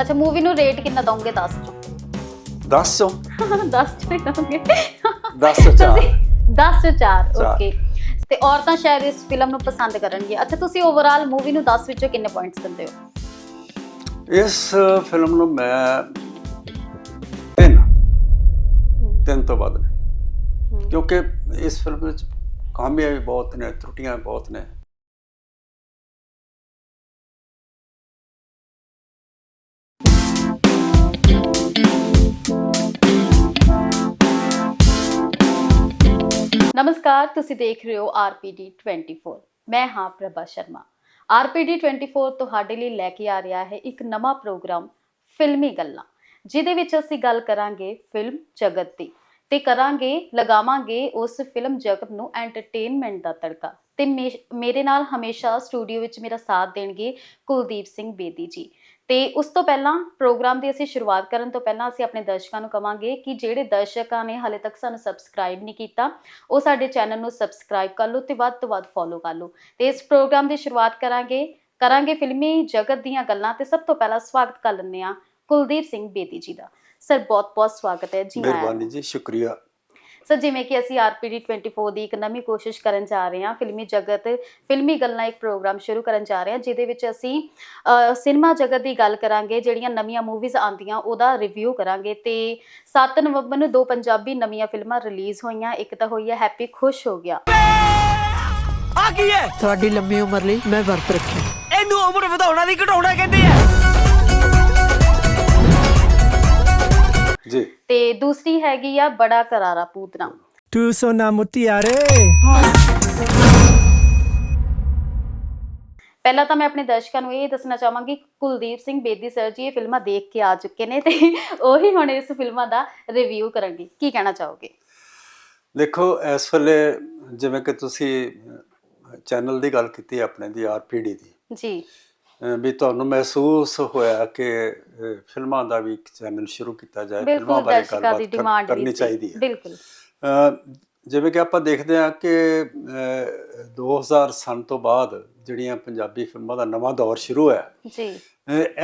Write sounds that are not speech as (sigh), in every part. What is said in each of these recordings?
ਅੱਛਾ ਮੂਵੀ ਨੂੰ ਰੇਟ ਕਿੰਨਾ ਦਵੋਗੇ 10 ਚੋਂ 10 ਚੋਂ 10 ਚੋਂ ਹੀ ਦਵੋਗੇ 10 ਤੋਂ ਚਾਰ। ਤੁਸੀਂ 10 ਚੋਂ 4। ਓਕੇ ਤੇ ਔਰਤਾਂ ਸ਼ਾਇਦ ਇਸ ਫਿਲਮ ਨੂੰ ਪਸੰਦ ਕਰਨਗੀਆਂ। ਅੱਛਾ ਤੁਸੀਂ ਓਵਰਆਲ ਮੂਵੀ ਨੂੰ 10 ਵਿੱਚੋਂ ਕਿੰਨੇ ਪੁਆਇੰਟਸ ਦਿੰਦੇ ਹੋ? ਇਸ ਫਿਲਮ ਨੂੰ ਮੈਂ ਤਿੰਨ। ਤਿੰਨ ਤੋਂ ਵੱਧ ਨਹੀਂ। ਕਿਉਂਕਿ ਇਸ ਫਿਲਮ ਵਿੱਚ ਕਾਮਯਾਬੀ ਬਹੁਤ ਨੇ ਤਰੁੱਟੀਆਂ ਬਹੁਤ ਨੇ। ਨਮਸਕਾਰ, ਤੁਸੀਂ ਦੇਖ ਰਹੇ ਹੋ RPD 24 ਮੈਂ ਹਾਂ ਪ੍ਰਭਾ ਸ਼ਰਮਾ। RPD 24 ਤੁਹਾਡੇ ਲਈ ਲੈ ਕੇ ਆ ਰਿਹਾ ਹੈ ਇੱਕ ਨਵਾਂ ਪ੍ਰੋਗਰਾਮ, ਫਿਲਮੀ ਗੱਲਾਂ, ਜਿਹਦੇ ਵਿੱਚ ਅਸੀਂ ਗੱਲ ਕਰਾਂਗੇ ਫਿਲਮ ਜਗਤ ਦੀ। ਤੇ ਕਰਾਂਗੇ, ਲਗਾਵਾਂਗੇ ਉਸ ਫਿਲਮ ਜਗਤ ਨੂੰ ਐਂਟਰਟੇਨਮੈਂਟ ਦਾ ਤੜਕਾ। ਤੇ ਮੇ- ਮੇਰੇ ਨਾਲ ਹਮੇਸ਼ਾ ਸਟੂਡੀਓ ਵਿੱਚ ਮੇਰਾ ਸਾਥ ਦੇਣਗੇ ਕੁਲਦੀਪ ਸਿੰਘ ਬੇਦੀ ਜੀ। ਤੇ ਉਸ ਤੋਂ ਪਹਿਲਾਂ ਪ੍ਰੋਗਰਾਮ ਦੀ ਅਸੀਂ ਸ਼ੁਰੂਆਤ ਕਰਨ ਤੋਂ ਪਹਿਲਾਂ ਅਸੀਂ ਆਪਣੇ ਦਰਸ਼ਕਾਂ ਨੂੰ ਕਵਾਂਗੇ ਕਿ ਜਿਹੜੇ ਦਰਸ਼ਕਾਂ ਨੇ ਹਾਲੇ ਤੱਕ ਸਾਨੂੰ ਸਬਸਕ੍ਰਾਈਬ ਨਹੀਂ ਕੀਤਾ, ਉਹ ਸਾਡੇ ਚੈਨਲ ਨੂੰ ਸਬਸਕ੍ਰਾਈਬ ਕਰ ਲਓ ਤੇ ਵੱਧ ਤੋਂ ਵੱਧ ਫੋਲੋ ਕਰ ਲਓ। ਤੇ ਇਸ ਪ੍ਰੋਗਰਾਮ ਦੀ ਸ਼ੁਰੂਆਤ ਕਰਾਂਗੇ ਕਰਾਂਗੇ ਫਿਲਮੀ ਜਗਤ ਦੀਆਂ ਗੱਲਾਂ ਤੇ ਸਭ ਤੋਂ ਪਹਿਲਾਂ ਸਵਾਗਤ ਕਰ ਲੈਂਦੇ ਆ ਕੁਲਦੀਪ ਸਿੰਘ ਬੇਦੀ ਜੀ ਦਾ। ਸਰ ਬਹੁਤ ਬਹੁਤ ਸਵਾਗਤ ਹੈ। ਜੀ ਮਿਹਰਬਾਨੀ ਜੀ, ਸ਼ੁਕਰੀਆ। ਸਰ ਜਿਵੇਂ ਕਿ ਅਸੀਂ ਆਰਪੀਡੀ 24 ਦੀ ਇੱਕ ਨਵੀਂ ਕੋਸ਼ਿਸ਼ ਕਰਨ ਜਾ ਰਹੇ ਹਾਂ ਫਿਲਮੀ ਜਗਤ ਫਿਲਮੀ ਗੱਲਾਂ ਇੱਕ ਪ੍ਰੋਗਰਾਮ ਸ਼ੁਰੂ ਕਰਨ ਜਾ ਰਹੇ ਹਾਂ ਜਿਹਦੇ ਵਿੱਚ ਅਸੀਂ ਸਿਨੇਮਾ ਜਗਤ ਦੀ ਗੱਲ ਕਰਾਂਗੇ ਜਿਹੜੀਆਂ ਨਵੀਆਂ ਮੂਵੀਜ਼ ਆਉਂਦੀਆਂ ਉਹਦਾ ਰਿਵਿਊ ਕਰਾਂਗੇ ਤੇ 7 ਨਵੰਬਰ ਨੂੰ ਦੋ ਪੰਜਾਬੀ ਨਵੀਆਂ ਫਿਲਮਾਂ ਰਿਲੀਜ਼ ਹੋਈਆਂ ਇੱਕ ਤਾਂ ਹੋਈ ਹੈ ਹੈਪੀ ਖੁਸ਼ ਹੋ ਗਿਆ। ਆ ਕੀ ਹੈ। ਤੁਹਾਡੀ ਲੰਮੀ ਉਮਰ ਲਈ ਮੈਂ ਵਰਤ ਰੱਖਿਆ ਇਹਨੂੰ ਉਮਰ ਵਧਾਉਣਾ ਦੀ ਘਟਾਉਣਾ ਕਹਿੰਦੇ ਆ। ਜੀ। ਤੇ ਦੂਸਰੀ ਹੈਗੀ ਆ ਬੜਾ ਕਰਾਰਾ ਪੂਤਨਾ। ਤੂੰ ਸੋਨਾ ਮੁੱਤਿਆਰੇ ਪਹਿਲਾਂ ਤਾਂ ਮੈਂ ਆਪਣੇ ਦਰਸ਼ਕਾਂ ਨੂੰ ਇਹ ਦੱਸਣਾ ਚਾਹਾਂਗੀ ਕੁਲਦੀਪ ਸਿੰਘ ਬੇਦੀ ਸਰ ਜੀ ਇਹ ਫਿਲਮਾਂ ਦੇਖ ਕੇ ਆ ਚੁੱਕੇ ਨੇ ਤੇ ਉਹੀ ਹੁਣ ਇਸ ਫਿਲਮਾਂ ਦਾ ਰਿਵਿਊ ਕਰਨਗੇ। ਕੀ ਕਹਿਣਾ ਚਾਹੋਗੇ? ਦੇਖੋ ਇਸ ਵੇਲੇ ਜਿਵੇਂ ਕਿ ਤੁਸੀਂ ਚੈਨਲ ਦੀ ਗੱਲ ਕੀਤੀ ਆਪਣੇ ਦੀ ਆਰਪੀਡੀ ਦੀ। ਜੀ। ਵੀ ਤੁਹਾਨੂੰ ਮਹਿਸੂਸ ਹੋਇਆ ਕਿ ਫਿਲਮਾਂ ਦਾ ਵੀ ਇੱਕ ਚੈਨਲ ਸ਼ੁਰੂ ਕੀਤਾ ਜਾਏ ਫਿਲਮਾਂ ਬਾਰੇ ਗੱਲਬਾਤ ਕਰਨੀ ਚਾਹੀਦੀ ਹੈ। ਬਿਲਕੁਲ। ਜਿਵੇਂ ਕਿ ਆਪਾਂ ਦੇਖਦੇ ਹਾਂ ਕਿ ਅਹ 2000 ਸਨ ਤੋਂ ਬਾਅਦ ਜਿਹੜੀਆਂ ਪੰਜਾਬੀ ਫਿਲਮਾਂ ਦਾ ਨਵਾਂ ਦੌਰ ਸ਼ੁਰੂ ਹੋਇਆ। ਜੀ।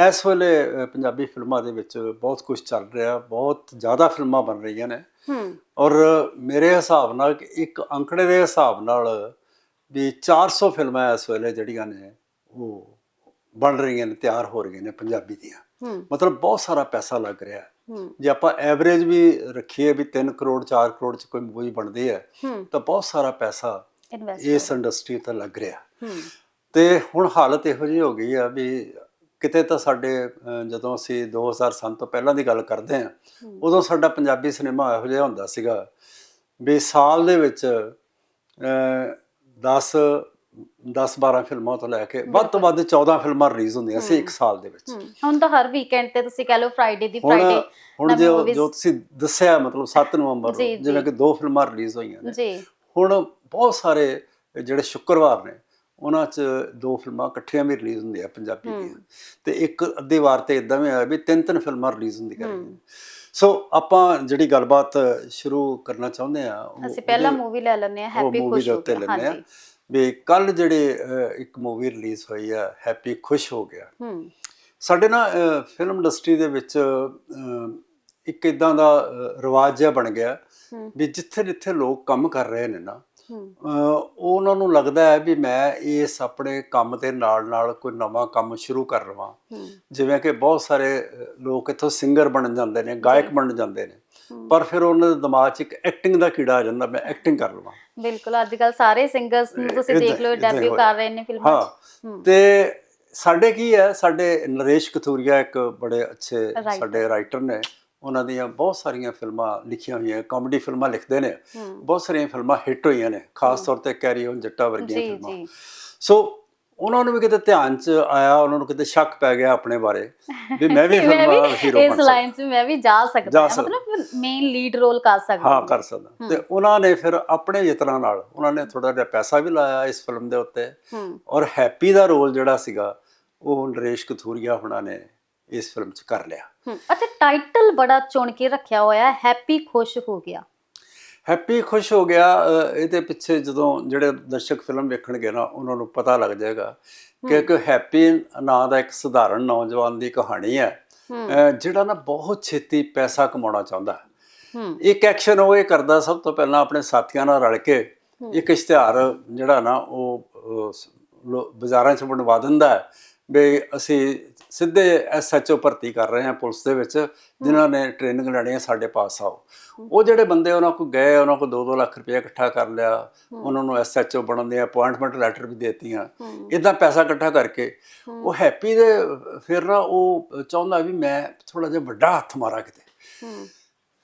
ਇਸ ਵੇਲੇ ਪੰਜਾਬੀ ਫਿਲਮਾਂ ਦੇ ਵਿੱਚ ਬਹੁਤ ਕੁਝ ਚੱਲ ਰਿਹਾ ਬਹੁਤ ਜ਼ਿਆਦਾ ਫਿਲਮਾਂ ਬਣ ਰਹੀਆਂ ਨੇ। ਹੂੰ। ਔਰ ਮੇਰੇ ਹਿਸਾਬ ਨਾਲ ਇੱਕ ਅੰਕੜੇ ਦੇ ਹਿਸਾਬ ਨਾਲ ਵੀ 400 ਫਿਲਮਾਂ ਇਸ ਵੇਲੇ ਜਿਹੜੀਆਂ ਨੇ ਉਹ ਬਣ ਰਹੀਆਂ ਨੇ ਤਿਆਰ ਹੋ ਰਹੀਆਂ ਨੇ ਪੰਜਾਬੀ ਦੀਆਂ। ਮਤਲਬ ਬਹੁਤ ਸਾਰਾ ਪੈਸਾ ਲੱਗ ਰਿਹਾ। ਹੈ। ਜੇ ਆਪਾਂ ਐਵਰੇਜ ਵੀ ਰੱਖੀਏ ਵੀ 3 ਕਰੋੜ 4 ਕਰੋੜ ਚ ਕੋਈ ਮੂਵੀ ਬਣਦੀ ਹੈ ਤਾਂ ਬਹੁਤ ਸਾਰਾ ਪੈਸਾ ਇਸ ਇੰਡਸਟਰੀ ਤੇ ਲੱਗ ਰਿਹਾ। ਤੇ ਹੁਣ ਹਾਲਤ ਇਹੋ ਜਿਹੀ ਹੋ ਗਈ ਆ ਵੀ ਕਿਤੇ ਤਾਂ ਸਾਡੇ ਜਦੋਂ ਅਸੀਂ 2000 ਸਨ ਤੋਂ ਪਹਿਲਾਂ ਦੀ ਗੱਲ ਕਰਦੇ ਹੂੰ। ਉਦੋਂ ਸਾਡਾ ਪੰਜਾਬੀ ਸਿਨੇਮਾ ਇਹੋ ਜਿਹਾ ਹੁੰਦਾ ਸੀਗਾ ਵੀ ਸਾਲ ਦੇ ਵਿੱਚ 10 10 12 ਫਿਲਮਾਂ ਤੋਂ ਲੈ ਕੇ ਵੱਧ ਤੋਂ ਵੱਧ 14 ਫਿਲਮਾਂ ਰਿਲੀਜ਼ ਹੁੰਦੀਆਂ ਸੀ ਇੱਕ ਸਾਲ ਦੇ ਵਿੱਚ। ਹੁਣ ਤਾਂ ਹਰ ਵੀਕਐਂਡ ਤੇ ਤੁਸੀਂ ਕਹ ਲਓ ਫਰਾਈਡੇ ਦੀ ਫਰਾਈਡੇ ਹੁਣ ਜੋ ਤੁਸੀਂ ਦੱਸਿਆ ਮਤਲਬ 7 ਨਵੰਬਰ ਨੂੰ ਜਿਵੇਂ। ਕਿ ਦੋ ਫਿਲਮਾਂ ਰਿਲੀਜ਼ ਹੋਈਆਂ ਨੇ। ਜੀ। ਹੁਣ ਬਹੁਤ ਸਾਰੇ ਜਿਹੜੇ ਸ਼ੁੱਕਰਵਾਰ ਨੇ ਉਹਨਾਂ 'ਚ ਦੋ ਫਿਲਮਾਂ ਇਕੱਠੀਆਂ ਵੀ ਰਿਲੀਜ਼ ਹੁੰਦੀਆਂ ਪੰਜਾਬੀ। ਦੀਆਂ। ਤੇ ਇੱਕ ਅੱਧੀ ਵਾਰ ਤੇ ਇਦਾਂ ਵੀ ਹੋਇਆ ਵੀ ਤਿੰਨ ਤਿੰਨ ਫਿਲਮਾਂ ਰਿਲੀਜ਼ ਹੁੰਦੀਆਂ ਹੂੰ। ਰਹੀਆਂ। ਸੋ ਆਪਾਂ ਜਿਹੜੀ ਗੱਲਬਾਤ ਸ਼ੁਰੂ ਕਰਨਾ ਚਾਹੁੰਦੇ ਆ ਅਸੀਂ ਪਹਿਲਾਂ ਮੂਵੀ ਲੈ ਲੈਂਦੇ ਆ ਹੈਪੀ ਖੁਸ਼ ਲੈਂਦੇ ਆ ਹਾਂਜੀ। ਵੀ ਕੱਲ ਜਿਹੜੇ ਇੱਕ ਮੂਵੀ ਰਿਲੀਜ਼ ਹੋਈ ਆ ਹੈਪੀ ਖੁਸ਼ ਹੋ ਗਿਆ। ਹੂੰ। ਸਾਡੇ ਨਾ ਫਿਲਮ ਇੰਡਸਟਰੀ ਦੇ ਵਿੱਚ ਇੱਕ ਇਦਾਂ ਦਾ ਰਿਵਾਜ ਜਿਹਾ ਬਣ ਗਿਆ ਵੀ ਜਿੱਥੇ ਜਿੱਥੇ ਲੋਕ ਕੰਮ ਕਰ ਰਹੇ ਨੇ ਨਾ ਉਹਨਾਂ ਨੂੰ ਲੱਗਦਾ ਹੈ ਵੀ ਮੈਂ ਇਸ ਆਪਣੇ ਕੰਮ ਦੇ ਨਾਲ ਨਾਲ ਕੋਈ ਨਵਾਂ ਕੰਮ ਸ਼ੁਰੂ ਕਰ ਲਵਾਂ। ਜਿਵੇਂ ਕਿ ਬਹੁਤ ਸਾਰੇ ਲੋਕ ਇੱਥੋਂ ਸਿੰਗਰ ਬਣ ਜਾਂਦੇ ਨੇ ਗਾਇਕ ਬਣ ਜਾਂਦੇ ਨੇ। ਪਰ ਫਿਰ ਉਹਨਾਂ ਦੇ ਦਿਮਾਗ 'ਚ ਇੱਕ ਐਕਟਿੰਗ ਦਾ ਕੀੜਾ ਆ ਜਾਂਦਾ ਮੈਂ ਐਕਟਿੰਗ ਕਰ ਲਵਾਂ। ਬਿਲਕੁਲ ਅੱਜ ਕੱਲ ਸਾਰੇ ਸਿੰਗਰਸ ਨੂੰ ਤੁਸੀਂ ਦੇਖ ਲਓ ਡੈਬਿਊ। ਕਰ ਰਹੇ ਨੇ ਫਿਲਮਾਂ 'ਚ। ਤੇ ਸਾਡੇ ਕੀ ਹੈ ਸਾਡੇ ਨਰੇਸ਼ ਕਥੂਰੀਆ ਇੱਕ ਬੜੇ ਅੱਛੇ. ਸਾਡੇ ਰਾਈਟਰ ਨੇ। ਉਹਨਾਂ ਦੀਆਂ ਬਹੁਤ ਸਾਰੀਆਂ ਫਿਲਮਾਂ ਲਿਖੀਆਂ ਹੋਈਆਂ ਕਾਮੇਡੀ ਫਿਲਮਾਂ ਲਿਖਦੇ ਨੇ। ਬਹੁਤ ਸਾਰੀਆਂ ਫਿਲਮਾਂ ਹਿੱਟ ਹੋਈਆਂ ਨੇ ਖਾਸ ਤੌਰ ਤੇ ਕੈਰੀ ਔਨ ਜੱਟਾ ਵਰਗੀਆਂ ਫਿਲਮਾਂ। ਸੋ ਉਹਨਾਂ ਨੂੰ ਵੀ ਕਿਤੇ ਧਿਆਨ ਚ ਆਇਆ ਉਹਨਾਂ ਨੂੰ ਕਿਤੇ ਸ਼ੱਕ ਪੈ ਗਿਆ ਆਪਣੇ ਬਾਰੇ ਵੀ ਮੈਂ ਵੀ (laughs) ਫਿਲਮਾਂ ਹੀਰੋ ਇਸ ਬਣ ਲਾਈਨ ਸਕਦਾ 'ਚ ਮੈਂ ਵੀ ਜਾ ਸਕਦਾ। ਮਤਲਬ ਮੇਨ ਲੀਡ ਰੋਲ ਕਰ ਸਕਦਾ ਹਾਂ ਕਰ ਸਕਦਾ। ਤੇ ਉਹਨਾਂ ਨੇ ਫਿਰ ਆਪਣੇ ਯਤਨਾਂ ਨਾਲ ਉਹਨਾਂ ਨੇ ਥੋੜਾ ਜਿਹਾ ਪੈਸਾ ਵੀ ਲਾਇਆ ਇਸ ਫਿਲਮ ਦੇ ਉੱਤੇ ਔਰ ਹੈਪੀ ਦਾ ਰੋਲ ਜਿਹੜਾ ਸੀਗਾ ਉਹ ਨਰੇਸ਼ ਕਥੂਰੀਆ ਹੁਣਾਂ ਨੇ ਇਸ ਫਿਲਮ ਚ ਕਰ ਲਿਆ। ਹੂੰ ਅੱਛਾ ਟਾਈਟਲ ਬੜਾ ਚੁਣ ਕੇ ਰੱਖਿਆ ਹੋਇਆ ਹੈ ਹੈਪੀ ਖੁਸ਼ ਹੋ ਗਿਆ। ਹੈਪੀ ਖੁਸ਼ ਹੋ ਗਿਆ ਇਹਦੇ ਪਿੱਛੇ ਜਦੋਂ ਜਿਹੜੇ ਦਰਸ਼ਕ ਫਿਲਮ ਵੇਖਣਗੇ ਨਾ ਉਹਨਾਂ ਨੂੰ ਪਤਾ ਲੱਗ ਜਾਏਗਾ ਕਿ ਇੱਕ ਹੈਪੀ ਨਾਂ ਦਾ ਇੱਕ ਸਧਾਰਨ ਨੌਜਵਾਨ ਦੀ ਕਹਾਣੀ ਹੈ। ਜਿਹੜਾ ਨਾ ਬਹੁਤ ਛੇਤੀ ਪੈਸਾ ਕਮਾਉਣਾ ਚਾਹੁੰਦਾ ਹੈ। ਇੱਕ ਐਕਸ਼ਨ ਉਹ ਇਹ ਕਰਦਾ ਸਭ ਤੋਂ ਪਹਿਲਾਂ ਆਪਣੇ ਸਾਥੀਆਂ ਨਾਲ ਰਲ ਕੇ ਇੱਕ ਇਸ਼ਤਿਹਾਰ ਜਿਹੜਾ ਨਾ ਉਹ ਅਹ, ਸ- ਲੋ- ਬਾਜ਼ਾਰਾਂ 'ਚ ਬਣਵਾ ਦਿੰਦਾ ਹੈ ਵੀ ਅਸੀਂ ਸਿੱਧੇ ਐਸਐਚਓ ਭਰਤੀ ਕਰ ਰਹੇ ਹਾਂ ਪੁਲਿਸ ਦੇ ਵਿੱਚ ਜਿਨ੍ਹਾਂ ਨੇ ਟ੍ਰੇਨਿੰਗ ਲੈਣੀ ਹੈ ਸਾਡੇ ਪਾਸ ਆਓ ਉਹ ਜਿਹੜੇ ਬੰਦੇ ਉਹਨਾਂ ਕੋਲ ਗਏ ਉਹਨਾਂ ਕੋਲ 2-2 ਲੱਖ ਰੁਪਏ ਇਕੱਠਾ ਕਰ ਲਿਆ। ਉਹਨਾਂ ਨੂੰ ਐਸਐਚਓ ਬਣਨ ਦੇ ਅਪਾਇੰਟਮੈਂਟ ਲੈਟਰ ਵੀ ਦੇਤੀਆਂ। ਇਦਾਂ ਪੈਸਾ ਇਕੱਠਾ ਕਰਕੇ ਉਹ ਹੈਪੀ ਦੇ ਫਿਰ ਨਾ ਉਹ ਚਾਹੁੰਦਾ ਵੀ ਮੈਂ ਥੋੜਾ ਜਿਹਾ ਵੱਡਾ ਹੱਥ ਮਾਰਾਂ ਕਿਤੇ।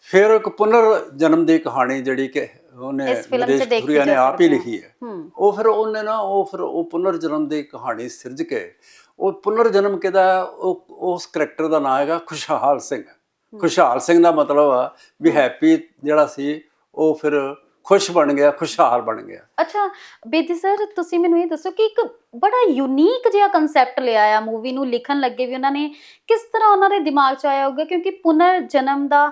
ਫਿਰ ਇੱਕ ਪੁਨਰ ਜਨਮ ਦੀ ਕਹਾਣੀ ਜਿਹੜੀ ਕਿ ਉਹਨੇ ਦੇਖੀ ਕਥੂਰੀਆ ਨੇ ਆਪ ਹੀ। ਲਿਖੀ ਹੂੰ। ਉਹ ਫਿਰ ਉਹਨੇ ਨਾ ਉਹ ਫਿਰ ਉਹ ਪੁਨਰ ਜਨਮ ਦੀ ਕਹਾਣੀ ਸਿਰਜ ਕੇ ਉਹ ਪੁਨਰ ਜਨਮ ਕਿਹਦਾ? ਉਹ ਉਸ ਕਰੈਕਟਰ ਦਾ ਨਾਮ ਹੈਗਾ ਖੁਸ਼ਹਾਲ ਸਿੰਘ। ਖੁਸ਼ਹਾਲ ਸਿੰਘ ਦਾ ਮਤਲਬ ਆ ਵੀ ਹੈਪੀ ਜਿਹੜਾ ਸੀ ਉਹ ਫਿਰ ਖੁਸ਼ ਬਣ ਗਿਆ ਖੁਸ਼ਹਾਲ ਬਣ ਗਿਆ। ਅੱਛਾ ਬੇਦੀ ਸਰ ਤੁਸੀਂ ਮੈਨੂੰ ਇਹ ਦੱਸੋ ਕਿ ਇੱਕ ਬੜਾ ਯੂਨੀਕ ਜਿਹਾ ਕਨਸੈਪਟ ਲਿਆ ਆ ਮੂਵੀ ਨੂੰ ਲਿਖਣ ਲੱਗੇ ਵੀ ਉਹਨਾਂ ਨੇ। ਕਿਸ ਤਰ੍ਹਾਂ ਉਹਨਾਂ ਦੇ ਦਿਮਾਗ 'ਚ ਆਇਆ ਹੋਊਗਾ? ਕਿਉਂਕਿ ਪੁਨਰ ਜਨਮ ਦਾ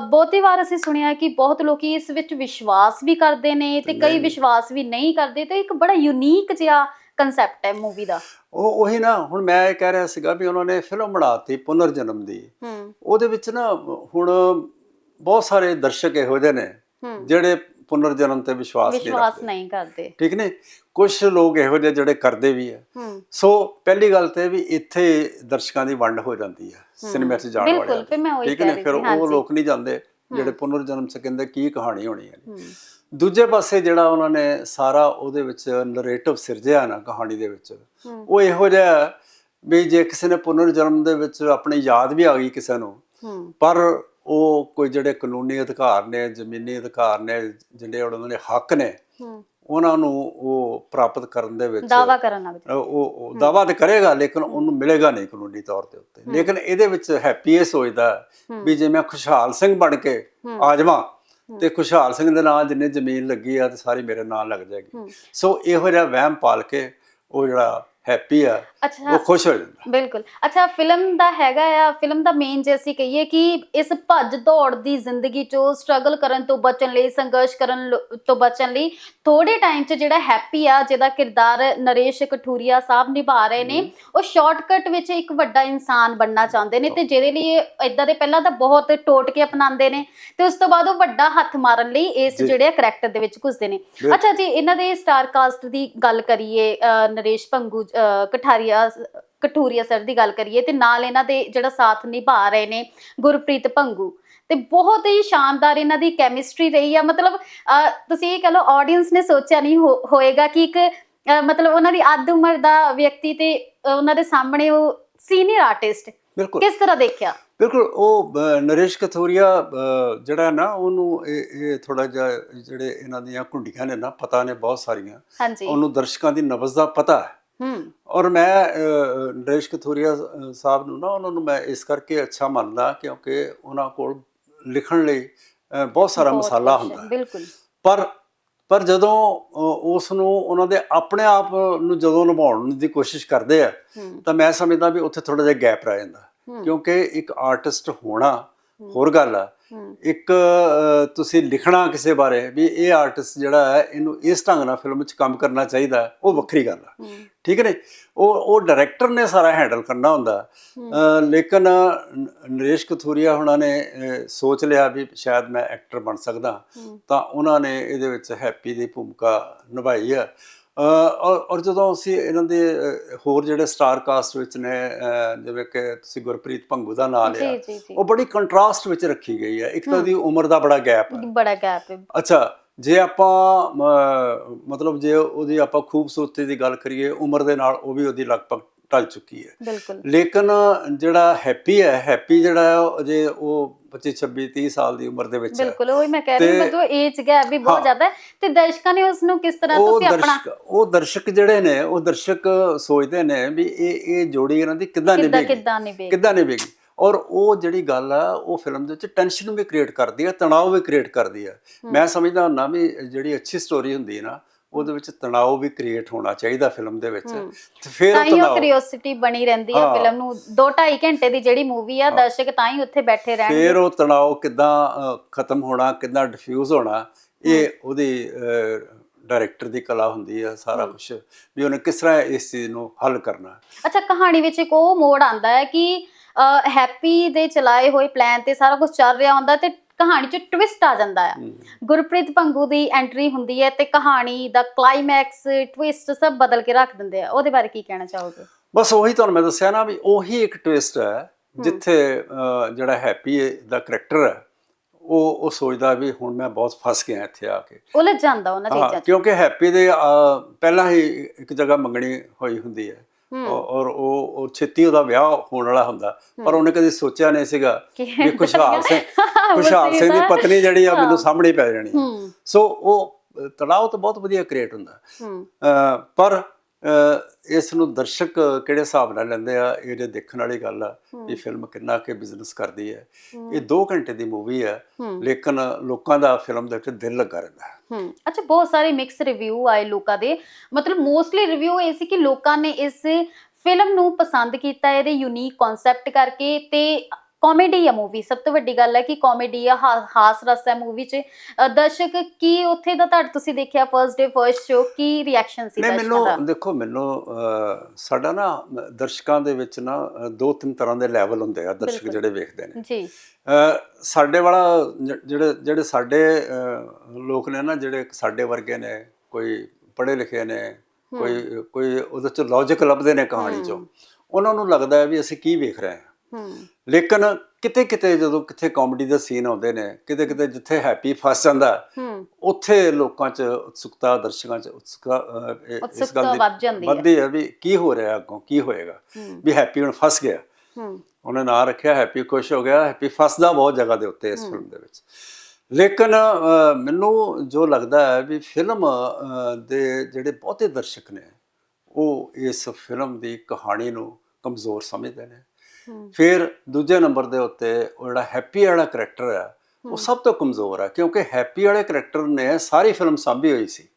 ਬਹੁਤੀ ਵਾਰ ਅਸੀਂ ਸੁਣਿਆ ਕਿ ਬਹੁਤ ਲੋਕੀ ਇਸ ਵਿੱਚ ਵਿਸ਼ਵਾਸ ਵੀ ਕਰਦੇ ਨੇ ਤੇ ਕਈ। ਵਿਸ਼ਵਾਸ ਵੀ ਨਹੀਂ ਕਰਦੇ ਤੇ ਇੱਕ ਬੜਾ ਯੂਨੀਕ ਜਿਹਾ ਕਨਸੈਪਟ ਹੈ ਮੂਵੀ ਦਾ। ਉਹ ਉਹੀ ਨਾ ਹੁਣ ਮੈਂ ਇਹ ਕਹਿ ਰਿਹਾ ਸੀਗਾ ਵੀ ਉਹਨਾਂ ਨੇ ਫਿਲਮ ਬਣਾਤੀ ਪੁਨਰ ਜਨਮ ਦੀ। ਹੂੰ। ਉਹਦੇ ਵਿੱਚ ਨਾ ਹੁਣ ਬਹੁਤ ਸਾਰੇ ਦਰਸ਼ਕ ਇਹੋ ਜਿਹੇ ਨੇ ਜਿਹੜੇ ਪੁਨਰ ਜਨਮ ਤੇ ਵਿਸ਼ਵਾਸ ਨਹੀਂ ਵਿਸ਼ਵਾਸ ਰੱਖਦੇ। ਨਹੀਂ ਕਰਦੇ। ਠੀਕ ਨੇ ਕੁਝ ਲੋਕ ਇਹੋ ਜਿਹੇ ਜਿਹੜੇ ਕਰਦੇ ਵੀ ਆ। ਸੋ ਪਹਿਲੀ ਗੱਲ ਤੇ ਵੀ ਇੱਥੇ ਦਰਸ਼ਕਾਂ ਦੀ ਵੰਡ ਹੋ ਜਾਂਦੀ ਆ ਸਿਨੇਮਾ 'ਚ ਜਾਣ ਉਹੀ ਠੀਕ ਨੇ ਫਿਰ ਸੀ, ਉਹ। ਲੋਕ ਨਹੀਂ ਜਾਂਦੇ ਜਿਹੜੇ ਪੁਨਰ ਜਨਮ 'ਚ ਕਹਿੰਦੇ ਕੀ ਕਹਾਣੀ ਹੋਣੀ ਹੂੰ। ਦੂਜੇ ਪਾਸੇ ਜਿਹੜਾ ਉਹਨਾਂ ਨੇ ਸਾਰਾ ਉਹਦੇ ਵਿੱਚ ਨਰੇਟਿਵ ਸਿਰਜਿਆ ਨਾ ਕਹਾਣੀ ਦੇ ਵਿੱਚ ਉਹ ਇਹੋ ਜਿਹਾ ਵੀ ਜੇ ਕਿਸੇ ਨੇ ਪੁਨਰ ਜਨਮ ਦੇ ਵਿੱਚ ਆਪਣੀ ਯਾਦ ਵੀ ਆ ਗਈ ਕਿਸੇ ਨੂੰ ਪਰ ਉਹ ਕੋਈ ਜਿਹੜੇ ਕਾਨੂੰਨੀ ਅਧਿਕਾਰ ਨੇ ਜ਼ਮੀਨੀ ਅਧਿਕਾਰ ਨੇ ਜਿਹੜੇ ਉਹਨਾਂ ਦੇ ਹੱਕ ਨੇ ਉਹਨਾਂ ਨੂੰ ਉਹ ਪ੍ਰਾਪਤ ਕਰਨ ਦੇ ਵਿੱਚ ਦਾਵਾ ਕਰਨ। ਉਹ ਦਾਵਾ ਤੇ ਕਰੇਗਾ ਲੇਕਿਨ ਉਹਨੂੰ ਮਿਲੇਗਾ ਨਹੀਂ ਕਾਨੂੰਨੀ ਤੌਰ ਤੇ ਉੱਤੇ। ਲੇਕਿਨ ਇਹਦੇ ਵਿੱਚ ਹੈਪੀ ਇਹ ਸੋਚਦਾ ਵੀ ਜੇ ਮੈਂ ਖੁਸ਼ਹਾਲ ਸਿੰਘ ਬਣ ਕੇ ਆ ਜਾਵਾਂ ਤੇ ਖੁਸ਼ਹਾਲ ਸਿੰਘ ਦੇ ਨਾਂ ਜਿੰਨੇ ਜ਼ਮੀਨ ਲੱਗੀ ਆ ਤੇ ਸਾਰੀ ਮੇਰੇ ਨਾਂ ਲੱਗ ਜਾਏਗੀ। ਸੋ ਇਹੋ ਜਿਹਾ ਵਹਿਮ ਪਾਲ ਕੇ ਉਹ ਜਿਹੜਾ ਹੈਪੀ ਆ। ਅੱਛਾ। ਉਹ ਖੁਸ਼ ਹੋ ਜਾਂਦਾ। ਬਿਲਕੁਲ। ਅੱਛਾ ਫਿਲਮ ਦਾ ਹੈਗਾ ਆ ਫਿਲਮ ਦਾ ਮੇਨ ਜੇ ਅਸੀਂ ਕਹੀਏ ਕਿ ਇਸ ਭੱਜ ਦੌੜ ਦੀ ਜ਼ਿੰਦਗੀ ਚੋਂ ਸਟਰਗਲ ਕਰਨ ਤੋਂ ਬਚਣ ਲਈ ਸੰਘਰਸ਼ ਕਰਨ ਲ- ਤੋਂ ਬਚਣ ਲਈ ਥੋੜੇ ਟਾਈਮ 'ਚ ਜਿਹੜਾ ਹੈਪੀ ਆ ਜਿਹਦਾ ਕਿਰਦਾਰ ਨਰੇਸ਼ ਕਠੂਰੀਆ ਸਾਹਿਬ ਨਿਭਾ ਰਹੇ ਨੇ ਉਹ ਸ਼ਾਰਟਕਟ ਵਿੱਚ ਇੱਕ ਵੱਡਾ ਇਨਸਾਨ ਬਣਨਾ ਚਾਹੁੰਦੇ ਨੇ ਤੇ ਜਿਹਦੇ ਲਈ ਇਦਾਂ ਦੇ ਪਹਿਲਾਂ ਤਾਂ ਬਹੁਤ ਟੋਟਕੇ ਅਪਣਾਉਂਦੇ ਨੇ ਤੇ ਉਸ ਤੋਂ ਬਾਅਦ ਉਹ ਵੱਡਾ ਹੱਥ ਮਾਰਨ ਲਈ ਇਸ ਜੀ। ਜਿਹੜੇ ਕਰੈਕਟਰ ਦੇ ਵਿੱਚ ਘੁਸਦੇ ਨੇ। ਬਿਲਕੁਲ। ਅੱਛਾ ਜੀ ਇਹਨਾਂ ਦੇ ਸਟਾਰ ਕਾਸਟ ਦੀ ਗੱਲ ਕਰੀਏ ਅਹ ਨਰੇਸ਼ ਭੰਗੂ ਅਹ ਕਠਾਰੀਆ ਕਠੂਰੀਆ ਸਰ ਦੀ ਗੱਲ ਕਰੀਏ ਤੇ ਨਾਲ ਇਹਨਾਂ ਦੇ ਜਿਹੜਾ ਸਾਥ ਨਿਭਾ ਰਹੇ ਨੇ ਗੁਰਪ੍ਰੀਤ ਭੰਗੂ। ਤੇ ਬਹੁਤ ਹੀ ਸ਼ਾਨਦਾਰ ਇਹਨਾਂ ਦੀ ਕੈਮਿਸਟਰੀ ਰਹੀ ਆ। ਮਤਲਬ ਤੁਸੀਂ ਇਹ ਕਹ ਲਓ ਆਡੀਅנס ਨੇ ਸੋਚਿਆ ਨਹੀਂ ਹੋਏਗਾ ਕਿ ਇੱਕ ਮਤਲਬ ਉਹਨਾਂ ਦੀ ਅੱਧ ਉਮਰ ਦਾ ਵਿਅਕਤੀ ਤੇ ਉਹਨਾਂ ਦੇ ਸਾਹਮਣੇ ਉਹ ਸੀਨੀਅਰ ਆਰਟਿਸਟ ਬਿਲਕੁਲ। ਕਿਸ ਤਰ੍ਹਾਂ ਦੇਖਿਆ? ਬਿਲਕੁਲ ਉਹ ਨਰੇਸ਼ ਕਥੂਰੀਆ ਜਿਹੜਾ ਨਾ ਉਹਨੂੰ ਇਹ ਥੋੜਾ ਜਿਹਾ ਜਿਹੜੇ ਇਹਨਾਂ ਦੀਆਂ ਕੁੰਡੀਆਂ ਨੇ ਨਾ ਪਤਾ ਨੇ ਬਹੁਤ ਸਾਰੀਆਂ। ਉਹਨੂੰ ਦਰਸ਼ਕਾਂ ਦੀ ਨਬਜ਼ ਦਾ ਪਤਾ ਹੈ। ਹੂੰ। ਔਰ ਮੈਂ ਨਰੇਸ਼ ਕਥੂਰੀਆ ਸਾਹਿਬ ਨੂੰ ਨਾ ਉਹਨਾਂ ਨੂੰ ਮੈਂ ਇਸ ਕਰਕੇ ਅੱਛਾ ਮੰਨਦਾ ਕਿਉਂਕਿ ਉਹਨਾਂ ਕੋਲ ਲਿਖਣ ਲਈ ਬਹੁਤ ਸਾਰਾ ਮਸਾਲਾ ਹੁੰਦਾ ਹੈ। ਬਿਲਕੁਲ। ਪਰ ਪਰ ਜਦੋਂ ਉਸ ਨੂੰ ਉਹਨਾਂ ਦੇ ਆਪਣੇ ਆਪ ਨੂੰ ਜਦੋਂ ਨਿਭਾਉਣ ਦੀ ਕੋਸ਼ਿਸ਼ ਕਰਦੇ ਆ ਤਾਂ ਮੈਂ ਸਮਝਦਾ ਵੀ ਉੱਥੇ ਥੋੜਾ ਜਿਹਾ ਗੈਪ ਰਹਿ ਜਾਂਦਾ। ਕਿਉਂਕਿ ਇੱਕ ਆਰਟਿਸਟ ਹੋਣਾ ਹੋਰ ਗੱਲ ਆ। ਇੱਕ ਤੁਸੀਂ ਲਿਖਣਾ ਕਿਸੇ ਬਾਰੇ ਵੀ ਇਹ ਆਰਟਿਸਟ ਜਿਹੜਾ ਹੈ ਇਹਨੂੰ ਇਸ ਢੰਗ ਨਾਲ ਫਿਲਮ 'ਚ ਕੰਮ ਕਰਨਾ ਚਾਹੀਦਾ ਉਹ ਵੱਖਰੀ ਗੱਲ ਆ। ਠੀਕ ਨੇ ਉਹ ਉਹ ਡਾਇਰੈਕਟਰ ਨੇ ਸਾਰਾ ਹੈਂਡਲ ਕਰਨਾ ਹੁੰਦਾ। ਲੇਕਿਨ ਨਰੇਸ਼ ਕਥੂਰੀਆ ਹੁਣਾਂ ਨੇ ਸੋਚ ਲਿਆ ਵੀ ਸ਼ਾਇਦ ਮੈਂ ਐਕਟਰ ਬਣ ਸਕਦਾ। ਤਾਂ ਉਹਨਾਂ ਨੇ ਇਹਦੇ ਵਿੱਚ ਹੈਪੀ ਦੀ ਭੂਮਿਕਾ ਨਿਭਾਈ ਹੈ ਅ, ਔਰ ਜਦੋਂ ਅਸੀਂ ਇਹਨਾਂ ਦੇ ਹੋਰ ਜਿਹੜੇ ਸਟਾਰ ਕਾਸਟ ਵਿੱਚ ਨੇ ਜਿਵੇਂ ਕਿ ਤੁਸੀਂ ਗੁਰਪ੍ਰੀਤ ਭੰਗੂ ਦਾ ਨਾਮ ਲਿਆ ਉਹ ਬੜੀ ਕੰਟਰਾਸਟ ਵਿੱਚ ਰੱਖੀ ਗਈ ਹੈ। ਇੱਕ ਤਾਂ ਉਹਦੀ ਉਮਰ ਦਾ ਬੜਾ ਗੈਪ ਹੈ। ਬੜਾ ਗੈਪ ਹੈ। ਅੱਛਾ ਜੇ ਆਪਾਂ ਮਤਲਬ ਜੇ ਉਹਦੀ ਆਪਾਂ ਖੂਬਸੂਰਤੀ ਦੀ ਗੱਲ ਕਰੀਏ ਉਮਰ ਦੇ ਨਾਲ ਉਹ ਵੀ ਉਹਦੀ ਲਗਭਗ ਟਲ ਚੁੱਕੀ ਹੈ। ਬਿਲਕੁਲ। ਲੇਕਿਨ ਜਿਹੜਾ ਹੈਪੀ ਹੈ ਹੈਪੀ ਜਿਹੜਾ ਹੈ ਉਹ ਅਜੇ ਉਹ 25 26 30 ਸਾਲ ਦੀ ਉਮਰ ਦੇ ਵਿੱਚ ਹੈ। ਬਿਲਕੁਲ ਉਹੀ ਮੈਂ ਕਹਿ ਰਹੀ ਮਤਲਬ ਏਜ ਗੈਪ ਵੀ ਬਹੁਤ। ਜ਼ਿਆਦਾ ਹੈ ਤੇ ਦਰਸ਼ਕਾਂ ਨੇ ਉਸ ਨੂੰ ਕਿਸ ਤਰ੍ਹਾਂ ਤੁਸੀਂ ਆਪਣਾ ਉਹ ਦਰਸ਼ਕ ਜਿਹੜੇ ਨੇ ਉਹ ਦਰਸ਼ਕ ਸੋਚਦੇ ਨੇ ਵੀ ਇਹ ਇਹ ਜੋੜੀ ਇਹਨਾਂ ਦੀ ਕਿੱਦਾਂ ਨਿਭੇਗੀ? ਕਿੱਦਾਂ ਨਿਭੇ ਕਿੱਦਾਂ ਨਿਭੇਗੀ? ਔਰ ਉਹ ਜਿਹੜੀ ਗੱਲ ਆ ਉਹ ਫਿਲਮ ਦੇ ਵਿੱਚ ਟੈਨਸ਼ਨ ਵੀ ਕ੍ਰੀਏਟ ਕਰਦੀ ਹੈ ਤਣਾਅ ਵੀ ਕ੍ਰੀਏਟ ਕਰਦੀ ਹੈ। ਮੈਂ ਸਮਝਦਾ ਹੁੰਦਾ ਵੀ ਜਿਹੜੀ ਅੱਛੀ ਸਟੋਰੀ ਹੁੰਦੀ ਹੈ ਨਾ ਉਹਦੇ ਵਿੱਚ ਤਣਾਅ ਵੀ ਕ੍ਰੀਏਟ ਹੋਣਾ ਚਾਹੀਦਾ ਫਿਲਮ ਦੇ ਵਿੱਚ। ਤੇ ਫਿਰ ਤਾਂ ਉਹ ਹੀ ਉਹ ਕਿਉਰਿਓਸਿਟੀ ਬਣੀ ਰਹਿੰਦੀ ਹੈ ਹਾਂ। ਫਿਲਮ ਨੂੰ। 2.5 ਘੰਟੇ ਦੀ ਜਿਹੜੀ ਮੂਵੀ ਆ ਦਰਸ਼ਕ ਤਾਂ ਹੀ ਉੱਥੇ ਬੈਠੇ ਰਹਿਣਗੇ। ਫਿਰ ਉਹ ਤਣਾਅ ਕਿੱਦਾਂ ਖਤਮ ਹੋਣਾ ਕਿੱਦਾਂ ਡਿਫਿਊਜ਼ ਹੋਣਾ ਇਹ ਉਹਦੀ ਡਾਇਰੈਕਟਰ ਦੀ ਕਲਾ ਹੁੰਦੀ ਹੈ ਸਾਰਾ ਕੁਝ ਵੀ ਉਹਨੇ ਕਿਸ ਤਰ੍ਹਾਂ ਇਸ ਚੀਜ਼ ਨੂੰ ਹੱਲ ਕਰਨਾ। ਅੱਛਾ ਕਹਾਣੀ ਵਿੱਚ ਇੱਕ ਉਹ ਮੋੜ ਆਂਦਾ ਹੈ ਕਿ ਹੈਪੀ ਦੇ ਚਲਾਏ ਹੋਏ ਪਲਾਨ ਤੇ ਸਾਰਾ ਕੁਝ ਚੱਲ ਰਿਹਾ ਹੁੰਦਾ ਤੇ ਕਹਾਣੀ 'ਚ ਟਵਿਸਟ ਆ ਜਾਂਦਾ ਆ। ਗੁਰਪ੍ਰੀਤ ਭੰਗੂ ਦੀ ਐਂਟਰੀ ਹੁੰਦੀ ਹੈ ਤੇ ਕਹਾਣੀ ਦਾ ਕਲਾਈਮੈਕਸ ਟਵਿਸਟ ਸਭ ਬਦਲ ਕੇ ਰੱਖ ਦਿੰਦੇ ਆ। ਉਹਦੇ ਬਾਰੇ ਕੀ ਕਹਿਣਾ ਚਾਹੋਗੇ? ਬਸ ਉਹੀ ਤੁਹਾਨੂੰ ਮੈਂ ਦੱਸਿਆ ਨਾ ਵੀ ਉਹੀ ਇੱਕ ਟਵਿਸਟ ਹੈ ਜਿੱਥੇ ਜਿਹੜਾ ਹੈਪੀ ਦਾ ਕਰੈਕਟਰ ਹੈ ਉਹ ਉਹ ਸੋਚਦਾ ਵੀ ਹੁਣ ਮੈਂ ਬਹੁਤ ਫਸ ਗਿਆ ਇੱਥੇ ਆ ਕੇ। ਉਲਝ ਜਾਂਦਾ ਉਹਨਾਂ ਚੀਜ਼ਾਂ 'ਚ। ਕਿਉਂਕਿ ਹੈਪੀ ਦੇ ਪਹਿਲਾਂ ਹੀ ਇੱਕ ਜਗ੍ਹਾ ਮੰਗਣੀ ਹੋਈ ਹੁੰਦੀ ਹੈ। ਔਰ ਉਹ ਉਹ ਛੇਤੀ ਉਹਦਾ ਵਿਆਹ ਹੋਣ ਵਾਲਾ ਹੁੰਦਾ। ਪਰ ਉਹਨੇ ਕਦੇ ਸੋਚਿਆ ਨਹੀਂ ਸੀਗਾ ਕਿ ਖੁਸ਼ਹਾਲ ਸਿੰਘ (laughs) ਖੁਸ਼ਹਾਲ ਸਿੰਘ ਦੀ। ਪਤਨੀ ਜਿਹੜੀ ਆ ਮੈਨੂੰ ਸਾਹਮਣੇ ਪੈ ਜਾਣੀ ਸੋ ਉਹ ਤਣਾਅ ਤਾਂ ਬਹੁਤ ਵਧੀਆ ਕ੍ਰੀਏਟ ਹੁੰਦਾ। ਪਰ ਇਸ ਨੂੰ ਦਰਸ਼ਕ ਕਿਹੜੇ ਹਿਸਾਬ ਨਾਲ ਲੈਂਦੇ ਆ ਇਹਦੇ ਦੇਖਣ ਵਾਲੀ ਗੱਲ ਆ ਇਹ ਫਿਲਮ ਕਿੰਨਾ ਕਿ ਬਿਜ਼ਨਸ ਕਰਦੀ ਹੈ। ਇਹ 2 ਘੰਟੇ ਦੀ ਮੂਵੀ ਹੈ ਹੂੰ। ਲੇਕਿਨ ਲੋਕਾਂ ਦਾ ਫਿਲਮ ਦੇ ਵਿੱਚ ਦਿਲ ਲੱਗਾ ਰਹਿੰਦਾ। ਹੈ ਹੂੰ, ਅੱਛਾ, ਬਹੁਤ ਸਾਰੇ ਮਿਕਸ ਰਿਵਿਊ ਆਏ ਲੋਕਾਂ ਦੇ। ਮਤਲਬ ਮੋਸਟਲੀ ਰਿਵਿਊ ਇਹ ਸੀ ਕਿ ਲੋਕਾਂ ਨੇ ਇਸ ਫਿਲਮ ਨੂੰ ਪਸੰਦ ਕੀਤਾ, ਇਹਦੇ ਯੂਨੀਕ ਕਨਸੈਪਟ ਕਰਕੇ ਤੇ ਕਾਮੇਡੀ ਆ ਮੂਵੀ ਸਭ ਤੋਂ ਵੱਡੀ ਗੱਲ ਹੈ ਕਿ ਕਾਮੇਡੀ ਆ ਹਾ- ਹਾਸ ਰਸ ਹੈ ਮੂਵੀ 'ਚ। ਅ, ਦਰਸ਼ਕ ਕੀ ਉੱਥੇ ਦਾ ਤੁਹਾਡਾ ਤੁਸੀਂ ਦੇਖਿਆ ਫਰਸਟ ਡੇ ਫਰਸਟ ਸ਼ੋ ਕੀ ਰਿਐਕਸ਼ਨ ਸੀ ਨਹੀਂ ਦਰਸ਼ਕਾਂ ਦਾ? ਮੈਨੂੰ ਦੇਖੋ ਮੈਨੂੰ ਅਹ, ਸਾਡਾ ਨਾ ਦਰਸ਼ਕਾਂ ਦੇ ਵਿੱਚ ਨਾ ਅਹ, ਦੋ ਤਿੰਨ ਤਰ੍ਹਾਂ ਦੇ ਲੈਵਲ ਹੁੰਦੇ ਆ ਦਰਸ਼ਕ ਬਿਲਕੁਲ। ਜਿਹੜੇ ਵੇਖਦੇ ਨੇ। ਜੀ। ਅਹ, ਸਾਡੇ ਵਾਲਾ ਜ- ਜਿਹੜੇ ਜਿਹੜੇ ਸਾਡੇ ਅਹ, ਲੋਕ ਨੇ ਨਾ ਜਿਹੜੇ ਸਾਡੇ ਵਰਗੇ ਨੇ ਕੋਈ ਪੜ੍ਹੇ ਲਿਖੇ ਨੇ ਕੋਈ ਕੋਈ ਉਹਦੇ ਚ ਲੌਜੀਕ ਲੱਭਦੇ ਨੇ ਕਹਾਣੀ ਚੋਂ। ਉਹਨਾਂ ਨੂੰ ਲੱਗਦਾ ਹੈ ਵੀ ਅਸੀਂ ਕੀ ਵੇਖ ਰਹੇ ਹੂੰ। ਲੇਕਿਨ ਕਿਤੇ ਕਿਤੇ ਜਦੋਂ ਕਿਤੇ ਕਾਮੇਡੀ ਦੇ ਸੀਨ ਆਉਂਦੇ ਨੇ ਕਿਤੇ ਕਿਤੇ ਜਿੱਥੇ ਹੈਪੀ ਫਸ ਜਾਂਦਾ ਹੂੰ। ਉੱਥੇ ਲੋਕਾਂ 'ਚ ਉਤਸੁਕਤਾ ਦਰਸ਼ਕਾਂ 'ਚ ਉਤਸੁਕਤਾ ਇਸ ਗੱਲ ਦੀ ਵੱਧ ਜਾਂਦੀ ਹੈ। ਵੱਧਦੀ ਹੈ ਵੀ ਕੀ ਹੋ ਰਿਹਾ ਅੱਗੋਂ ਕੀ ਹੋਏਗਾ? ਵੀ ਹੈਪੀ ਹੁਣ ਫਸ ਗਿਆ। ਹੂੰ। ਉਹਨੇ ਨਾਂ ਰੱਖਿਆ ਹੈਪੀ ਖੁਸ਼ ਹੋ ਗਿਆ ਹੈਪੀ ਫਸਦਾ ਬਹੁਤ ਜਗ੍ਹਾ ਦੇ ਉੱਤੇ ਇਸ ਫਿਲਮ ਦੇ ਵਿੱਚ। ਲੇਕਿਨ ਮੈਨੂੰ ਜੋ ਲੱਗਦਾ ਹੈ ਵੀ ਫਿਲਮ ਦੇ ਜਿਹੜੇ ਬਹੁਤੇ ਦਰਸ਼ਕ ਨੇ ਉਹ ਇਸ ਫਿਲਮ ਦੀ ਕਹਾਣੀ ਨੂੰ ਕਮਜ਼ੋਰ ਸਮਝਦੇ ਨੇ। ਫਿਰ ਦੂਜੇ ਨੰਬਰ ਦੇ ਉੱਤੇ ਉਹ ਜਿਹੜਾ ਹੈਪੀ ਵਾਲਾ ਕਰੈਕਟਰ ਹੈ ਉਹ ਸਭ ਤੋਂ ਕਮਜ਼ੋਰ ਹੈ ਕਿਉਂਕਿ ਹੈਪੀ ਵਾਲੇ ਕਰੈਕਟਰ ਨੇ ਸਾਰੀ ਫਿਲਮ ਸਾਂਭੀ ਹੋਈ ਸੀ।